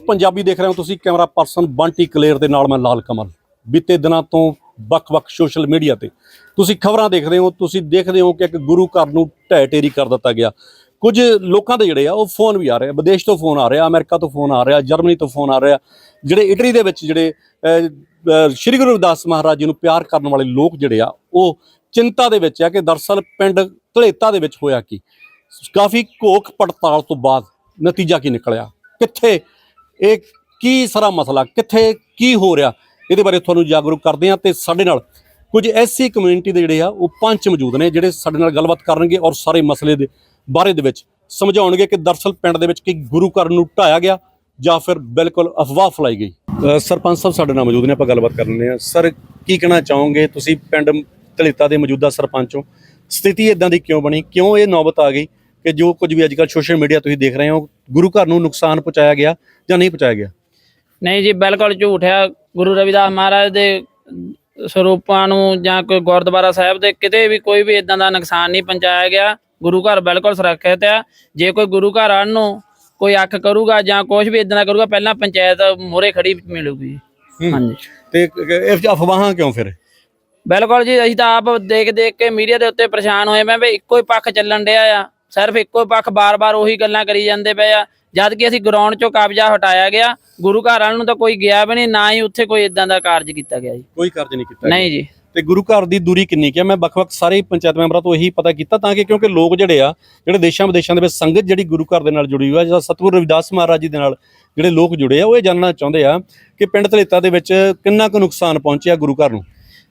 ਪੰਜਾਬੀ ਦੇਖ ਰਹੇ ਹੋ, ਤੁਸੀਂ ਕੈਮਰਾ ਪਰਸਨ ਬੰਟੀ ਕਲੇਰ ਦੇ ਨਾਲ, ਮੈਂ ਲਾਲ ਕਮਲ। ਬੀਤੇ ਦਿਨਾਂ ਤੋਂ ਵੱਖ-ਵੱਖ ਸੋਸ਼ਲ ਮੀਡੀਆ ਤੇ ਤੁਸੀਂ ਖਬਰਾਂ ਦੇਖਦੇ ਹੋ, ਤੁਸੀਂ ਦੇਖਦੇ ਹੋ ਕਿ ਇੱਕ ਗੁਰੂ ਘਰ ਨੂੰ ਢਹਿ ਢੇਰੀ ਕਰ ਦਿੱਤਾ ਗਿਆ। ਕੁਝ ਲੋਕਾਂ ਦੇ ਜਿਹੜੇ ਆ, ਉਹ ਫੋਨ ਵੀ ਆ ਰਹੇ ਆ, ਵਿਦੇਸ਼ ਤੋਂ ਫੋਨ ਆ ਰਿਹਾ ਅਮਰੀਕਾ ਤੋਂ ਫੋਨ ਆ ਰਿਹਾ ਜਰਮਨੀ ਤੋਂ ਫੋਨ ਆ ਰਿਹਾ ਜਿਹੜੇ ਇਟਲੀ ਦੇ ਵਿੱਚ ਜਿਹੜੇ ਸ਼੍ਰੀ ਗੁਰੂ ਰਵਿਦਾਸ ਮਹਾਰਾਜ ਜੀ ਨੂੰ ਪਿਆਰ ਕਰਨ ਵਾਲੇ ਲੋਕ ਜਿਹੜੇ ਆ, ਉਹ ਚਿੰਤਾ ਦੇ ਵਿੱਚ ਆ ਕਿ ਦਰਸਲ ਪਿੰਡ ਧਲੇਤਾ ਦੇ ਵਿੱਚ ਹੋਇਆ ਕੀ। ਕਾਫੀ ਘੋਖ ਪੜਤਾਲ ਤੋਂ ਬਾਅਦ ਨਤੀਜਾ ਕੀ ਨਿਕਲਿਆ? ਕਿੱਥੇ ਇਹ ਕੀ ਸਾਰਾ ਮਸਲਾ, ਕਿੱਥੇ ਕੀ ਹੋ ਰਿਹਾ? ਇਹਦੇ ਬਾਰੇ ਤੁਹਾਨੂੰ ਜਾਗਰੂਕ ਕਰਦੇ ਹਾਂ ਤੇ ਸਾਡੇ ਨਾਲ ਕੁਝ ਐਸੀ ਕਮਿਊਨਿਟੀ ਦੇ ਜਿਹੜੇ ਆ, ਉਹ ਪੰਚ ਮੌਜੂਦ ਨੇ ਜਿਹੜੇ ਸਾਡੇ ਨਾਲ ਗੱਲਬਾਤ ਕਰਨਗੇ ਔਰ ਸਾਰੇ ਮਸਲੇ ਦੇ ਬਾਰੇ ਦੇ ਵਿੱਚ ਸਮਝਾਉਣਗੇ ਕਿ ਦਰਸਲ ਪਿੰਡ ਦੇ ਵਿੱਚ ਕਿ ਗੁਰੂ ਘਰ ਨੂੰ ਢਾਇਆ ਗਿਆ ਜਾਂ ਫਿਰ ਬਿਲਕੁਲ ਅਫਵਾਹ ਫੈਲਾਈ ਗਈ। ਸਰਪੰਚ ਸਾਹਿਬ ਸਾਡੇ ਨਾਲ ਮੌਜੂਦ ਨੇ, ਆਪਾਂ ਗੱਲਬਾਤ ਕਰਨੇ ਆ ਸਰ, ਕੀ ਕਹਿਣਾ ਚਾਹੋਗੇ? ਤੁਸੀਂ ਪਿੰਡ ਧਲੇਤਾ ਦੇ ਮੌਜੂਦਾ ਸਰਪੰਚ ਹੋ। ਸਥਿਤੀ ਇਦਾਂ ਦੀ ਕਿਉਂ ਬਣੀ? ਕਿਉਂ ਇਹ ਨੌਬਤ ਆ ਗਈ? ਕਿ ਜੋ ਕੁਝ ਵੀ ਅੱਜਕੱਲ ਸੋਸ਼ਲ ਮੀਡੀਆ ਤੁਸੀਂ ਦੇਖ ਰਹੇ ਹੋ ਗੁਰੂ ਘਰ ਨੂੰ ਨੁਕਸਾਨ ਪਹੁੰਚਾਇਆ ਗਿਆ ਜਾਂ ਨਹੀਂ ਪਹੁੰਚਾਇਆ ਗਿਆ? ਨਹੀਂ ਜੀ ਬਿਲਕੁਲ ਝੂਠ ਹੈ ਗੁਰੂ ਰਵਿਦਾਸ ਮਹਾਰਾਜ ਦੇ ਸਰੂਪਾਂ ਨੂੰ ਜਾਂ ਕੋਈ ਗੁਰਦੁਆਰਾ ਸਾਹਿਬ ਦੇ ਕਿਤੇ ਵੀ ਕੋਈ ਵੀ ਇਦਾਂ ਦਾ ਨੁਕਸਾਨ ਨਹੀਂ ਪਹੁੰਚਾਇਆ ਗਿਆ। ਗੁਰੂ ਘਰ ਬਿਲਕੁਲ ਸੁਰੱਖਿਅਤ ਆ। ਜੇ ਕੋਈ ਗੁਰੂ ਘਰ ਆਣ ਨੂੰ ਕੋਈ ਅੱਖ ਕਰੂਗਾ ਜਾਂ ਕੁਝ ਵੀ ਇਦਾਂ ਦਾ ਕਰੂਗਾ ਪਹਿਲਾਂ ਪੰਚਾਇਤ ਮੋਰੇ ਖੜੀ ਮਿਲੂਗੀ। ਹੂੰ। ਹਾਂਜੀ। ਤੇ ਇਹ ਅਫਵਾਹਾਂ ਕਿਉਂ ਫਿਰ? ਬਿਲਕੁਲ ਜੀ ਅਸੀਂ ਤਾਂ ਆਪ ਦੇਖ ਦੇਖ ਕੇ ਮੀਡੀਆ ਦੇ ਉੱਤੇ ਪਰੇਸ਼ਾਨ ਹੋਏ। ਮੈਂ ਵੀ ਇੱਕੋ ਹੀ ਪੱਖ ਚੱਲਣ ਡਿਆ ਆ। ਸਿਰਫ ਇੱਕੋ ਪੱਖ ਬਾਰ-ਬਾਰ ਉਹੀ ਗੱਲਾਂ ਕਰੀ ਜਾਂਦੇ ਪਏ ਆ। ਜਦ ਕਿ ਅਸੀਂ ਗਰਾਊਂਡ ਚੋਂ ਕਬਜ਼ਾ ਹਟਾਇਆ ਗਿਆ ਗੁਰੂ ਘਰ ਵਾਲ ਨੂੰ ਤਾਂ ਕੋਈ ਗਿਆ ਵੀ ਨਹੀਂ ਨਾ ਹੀ ਉੱਥੇ ਕੋਈ ਇਦਾਂ ਦਾ ਕਾਰਜ ਕੀਤਾ ਗਿਆ ਜੀ। ਕੋਈ ਕਾਰਜ ਨਹੀਂ ਕੀਤਾ ਨਹੀਂ ਜੀ। ਤੇ ਗੁਰੂ ਘਰ ਦੀ ਦੂਰੀ ਕਿੰਨੀ ਕਿ ਮੈਂ ਵੱਖ-ਵੱਖ ਸਾਰੇ ਪੰਚਾਇਤ ਮੈਂਬਰਾਂ ਤੋਂ ਇਹੀ ਪਤਾ ਕੀਤਾ ਤਾਂ ਕਿ ਕਿਉਂਕਿ ਲੋਕ ਜਿਹੜੇ ਆ ਜਿਹੜੇ ਦੇਸ਼ਾਂ ਵਿਦੇਸ਼ਾਂ ਦੇ ਵਿੱਚ ਸੰਗਤ ਜਿਹੜੀ ਗੁਰੂ ਘਰ ਦੇ ਨਾਲ ਜੁੜੀ ਹੋਈ ਆ ਜਾਂ ਸਤਿਗੁਰੂ ਰਵਿਦਾਸ ਮਹਾਰਾਜ ਜੀ ਦੇ ਨਾਲ ਜਿਹੜੇ ਲੋਕ ਜੁੜੇ ਆ ਉਹ ਇਹ ਜਾਣਨਾ ਚਾਹੁੰਦੇ ਆ ਕਿ ਪਿੰਡ ਧਲੇਤਾ ਦੇ ਵਿੱਚ ਕਿੰਨਾ ਕੁ ਨੁਕਸਾਨ ਪਹੁੰਚਿਆ ਗੁਰੂ ਘਰ ਨੂੰ?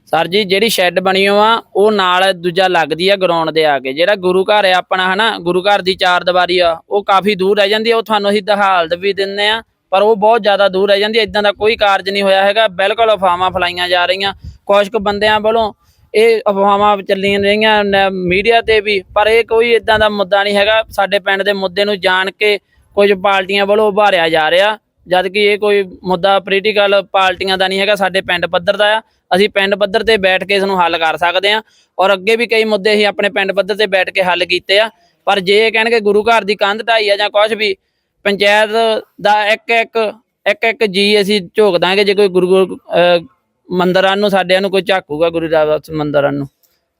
ਸਰ ਜੀ, ਜਿਹੜੀ ਸ਼ੈੱਡ ਬਣੀ ਹੋ ਆ, ਉਹ ਨਾਲ ਦੂਜਾ ਲੱਗਦੀ ਆ ਗਰਾਊਂਡ ਦੇ ਆ ਕੇ। ਜਿਹੜਾ ਗੁਰੂ ਘਰ ਆ ਆਪਣਾ, ਹਨਾ? ਗੁਰੂ ਘਰ ਦੀ ਚਾਰ ਦੀਵਾਰੀ ਆ, ਉਹ ਕਾਫੀ ਦੂਰ ਰਹਿ ਜਾਂਦੀ ਆ। ਉਹ ਤੁਹਾਨੂੰ ਅਸੀਂ ਦਹਾਲਤ ਵੀ ਦਿੰਨੇ ਆ, ਪਰ ਉਹ ਬਹੁਤ ਜ਼ਿਆਦਾ ਦੂਰ ਰਹਿ ਜਾਂਦੀ ਆ। ਇਦਾਂ ਦਾ ਕੋਈ ਕਾਰਜ ਨਹੀਂ ਹੋਇਆ ਹੈਗਾ। ਬਿਲਕੁਲ ਅਫਵਾਹਾਂ ਫਲਾਈਆਂ ਜਾ ਰਹੀਆਂ। ਕੁਝ ਕੁ ਬੰਦਿਆਂ ਵੱਲੋਂ ਇਹ ਅਫਵਾਹਾਂ ਚੱਲੀਆਂ ਰਹੀਆਂ ਮੀਡੀਆ ਤੇ ਵੀ, ਪਰ ਇਹ ਕੋਈ ਇਦਾਂ ਦਾ ਮੁੱਦਾ ਨਹੀਂ ਹੈਗਾ। ਸਾਡੇ ਪਿੰਡ ਦੇ ਮੁੱਦੇ ਨੂੰ ਜਾਣ ਕੇ ਕੁਝ ਪਾਰਟੀਆਂ ਵੱਲੋਂ ਉਭਾਰਿਆ ਜਾ ਰਿਹਾ। ਜਦ ਕਿ ਇਹ ਕੋਈ ਮੁੱਦਾ ਪੋਲੀਟੀਕਲ ਪਾਰਟੀਆਂ ਦਾ ਨਹੀਂ ਹੈਗਾ ਸਾਡੇ ਪਿੰਡ ਪੱਧਰ ਦਾ ਆ। ਅਸੀਂ ਪਿੰਡ ਪੱਧਰ ਤੇ ਬੈਠ ਕੇ ਇਸ ਨੂੰ ਹੱਲ ਕਰ ਸਕਦੇ ਹਾਂ ਔਰ ਅੱਗੇ ਵੀ ਕਈ ਮੁੱਦੇ ਅਸੀਂ ਆਪਣੇ ਪਿੰਡ ਪੱਧਰ ਤੇ ਬੈਠ ਕੇ ਹੱਲ ਕੀਤੇ ਆ। ਪਰ ਜੇ ਇਹ ਕਹਿਣਗੇ ਗੁਰੂ ਘਰ ਦੀ ਕੰਧ ਢਾਈ ਆ ਜਾਂ ਕੁਝ ਵੀ ਪੰਚਾਇਤ ਦਾ ਇੱਕ ਇੱਕ ਇੱਕ ਇੱਕ ਜੀ ਅਸੀਂ ਝੋਕ ਦਾਂਗੇ ਜੇ ਕੋਈ ਗੁਰੂ ਅਹ, ਮੰਦਰਾਂ ਨੂੰ ਸਾਡਿਆਂ ਨੂੰ ਕੋਈ ਝਾਕੂਗਾ ਗੁਰੂ ਰਾਮਦਾਸ ਮੰਦਰਾਂ ਨੂੰ।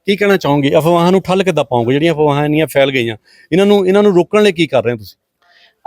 ਕੀ ਕਹਿਣਾ ਚਾਹੋਗੇ? ਅਫਵਾਹਾਂ ਨੂੰ ਠੱਲ ਕਿੱਦਾਂ ਪਾਉਂਗੇ ਜਿਹੜੀਆਂ ਅਫਵਾਹਾਂ ਇੰਨੀਆਂ ਫੈਲ ਗਈਆਂ। ਇਹਨਾਂ ਨੂੰ ਇਹਨਾਂ ਨੂੰ ਰੋਕਣ ਲਈ ਕੀ ਕਰ ਰਹੇ ਹੋ ਤੁਸੀਂ?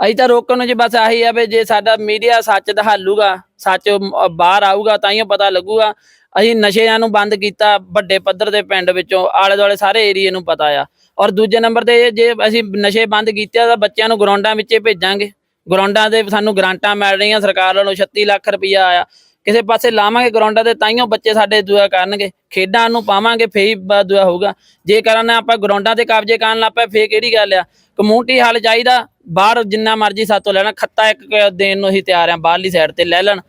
ਅਸੀਂ ਤਾਂ ਰੋਕਣ ਨੂੰ ਜੀ ਬਸ ਆਹੀ ਆ ਵੀ ਜੇ ਸਾਡਾ ਮੀਡੀਆ ਸੱਚ ਦਿਖਾਲੂਗਾ, ਸੱਚ ਬਾਹਰ ਆਊਗਾ ਤਾਂ ਹੀ ਪਤਾ ਲੱਗੂਗਾ। ਅਸੀਂ ਨਸ਼ਿਆਂ ਨੂੰ ਬੰਦ ਕੀਤਾ, ਵੱਡੇ ਪੱਧਰ ਦੇ ਪਿੰਡ ਵਿੱਚੋਂ ਆਲੇ ਦੁਆਲੇ ਸਾਰੇ ਏਰੀਏ ਨੂੰ ਪਤਾ ਆ। ਔਰ ਦੂਜੇ ਨੰਬਰ ਤੇ ਜੇ ਅਸੀਂ ਨਸ਼ੇ ਬੰਦ ਕੀਤੇ ਤਾਂ ਬੱਚਿਆਂ ਨੂੰ ਗਰਾਊਂਡਾਂ ਵਿੱਚ ਭੇਜਾਂਗੇ। ਗਰਾਊਂਡਾਂ ਦੇ ਸਾਨੂੰ ਗ੍ਰਾਂਟਾਂ ਮਿਲ ਰਹੀਆਂ, ਸਰਕਾਰ ਵੱਲੋਂ 36 ਲੱਖ ਰੁਪਈਆ ਆਇਆ। ਕਿਸੇ ਪਾਸੇ ਲਾਵਾਂਗੇ ਗਰਾਊਂਡਾਂ ਦੇ ਤਾਈਓ ਬੱਚੇ ਸਾਡੇ ਦੁਆ ਕਰਨਗੇ। ਖੇਡਾਂ ਨੂੰ ਪਾਵਾਂਗੇ ਫੇਰ ਹੀ ਦੁਆ ਹੋਊਗਾ। ਜੇ ਕਰਨ ਆਪਾਂ ਗਰਾਊਂਡਾਂ ਤੇ ਕਬਜ਼ੇ ਕਰਨ ਲੱਗ ਪਏ ਫੇਰ ਕਿਹੜੀ ਗੱਲ ਆ? ਕਮਿਊਨਿਟੀ ਹਾਲ ਚਾਹੀਦਾ ਬਾਹਰ ਜਿੰਨਾ ਮਰਜ਼ੀ ਸਾਤੋਂ ਲੈਣਾ ਖੱਤਾ ਇੱਕ ਦੇਣ ਨੂੰ ਅਸੀਂ ਤਿਆਰ ਆ ਬਾਹਰਲੀ ਸਾਈਡ ਤੇ ਲੈ ਲੈਣ।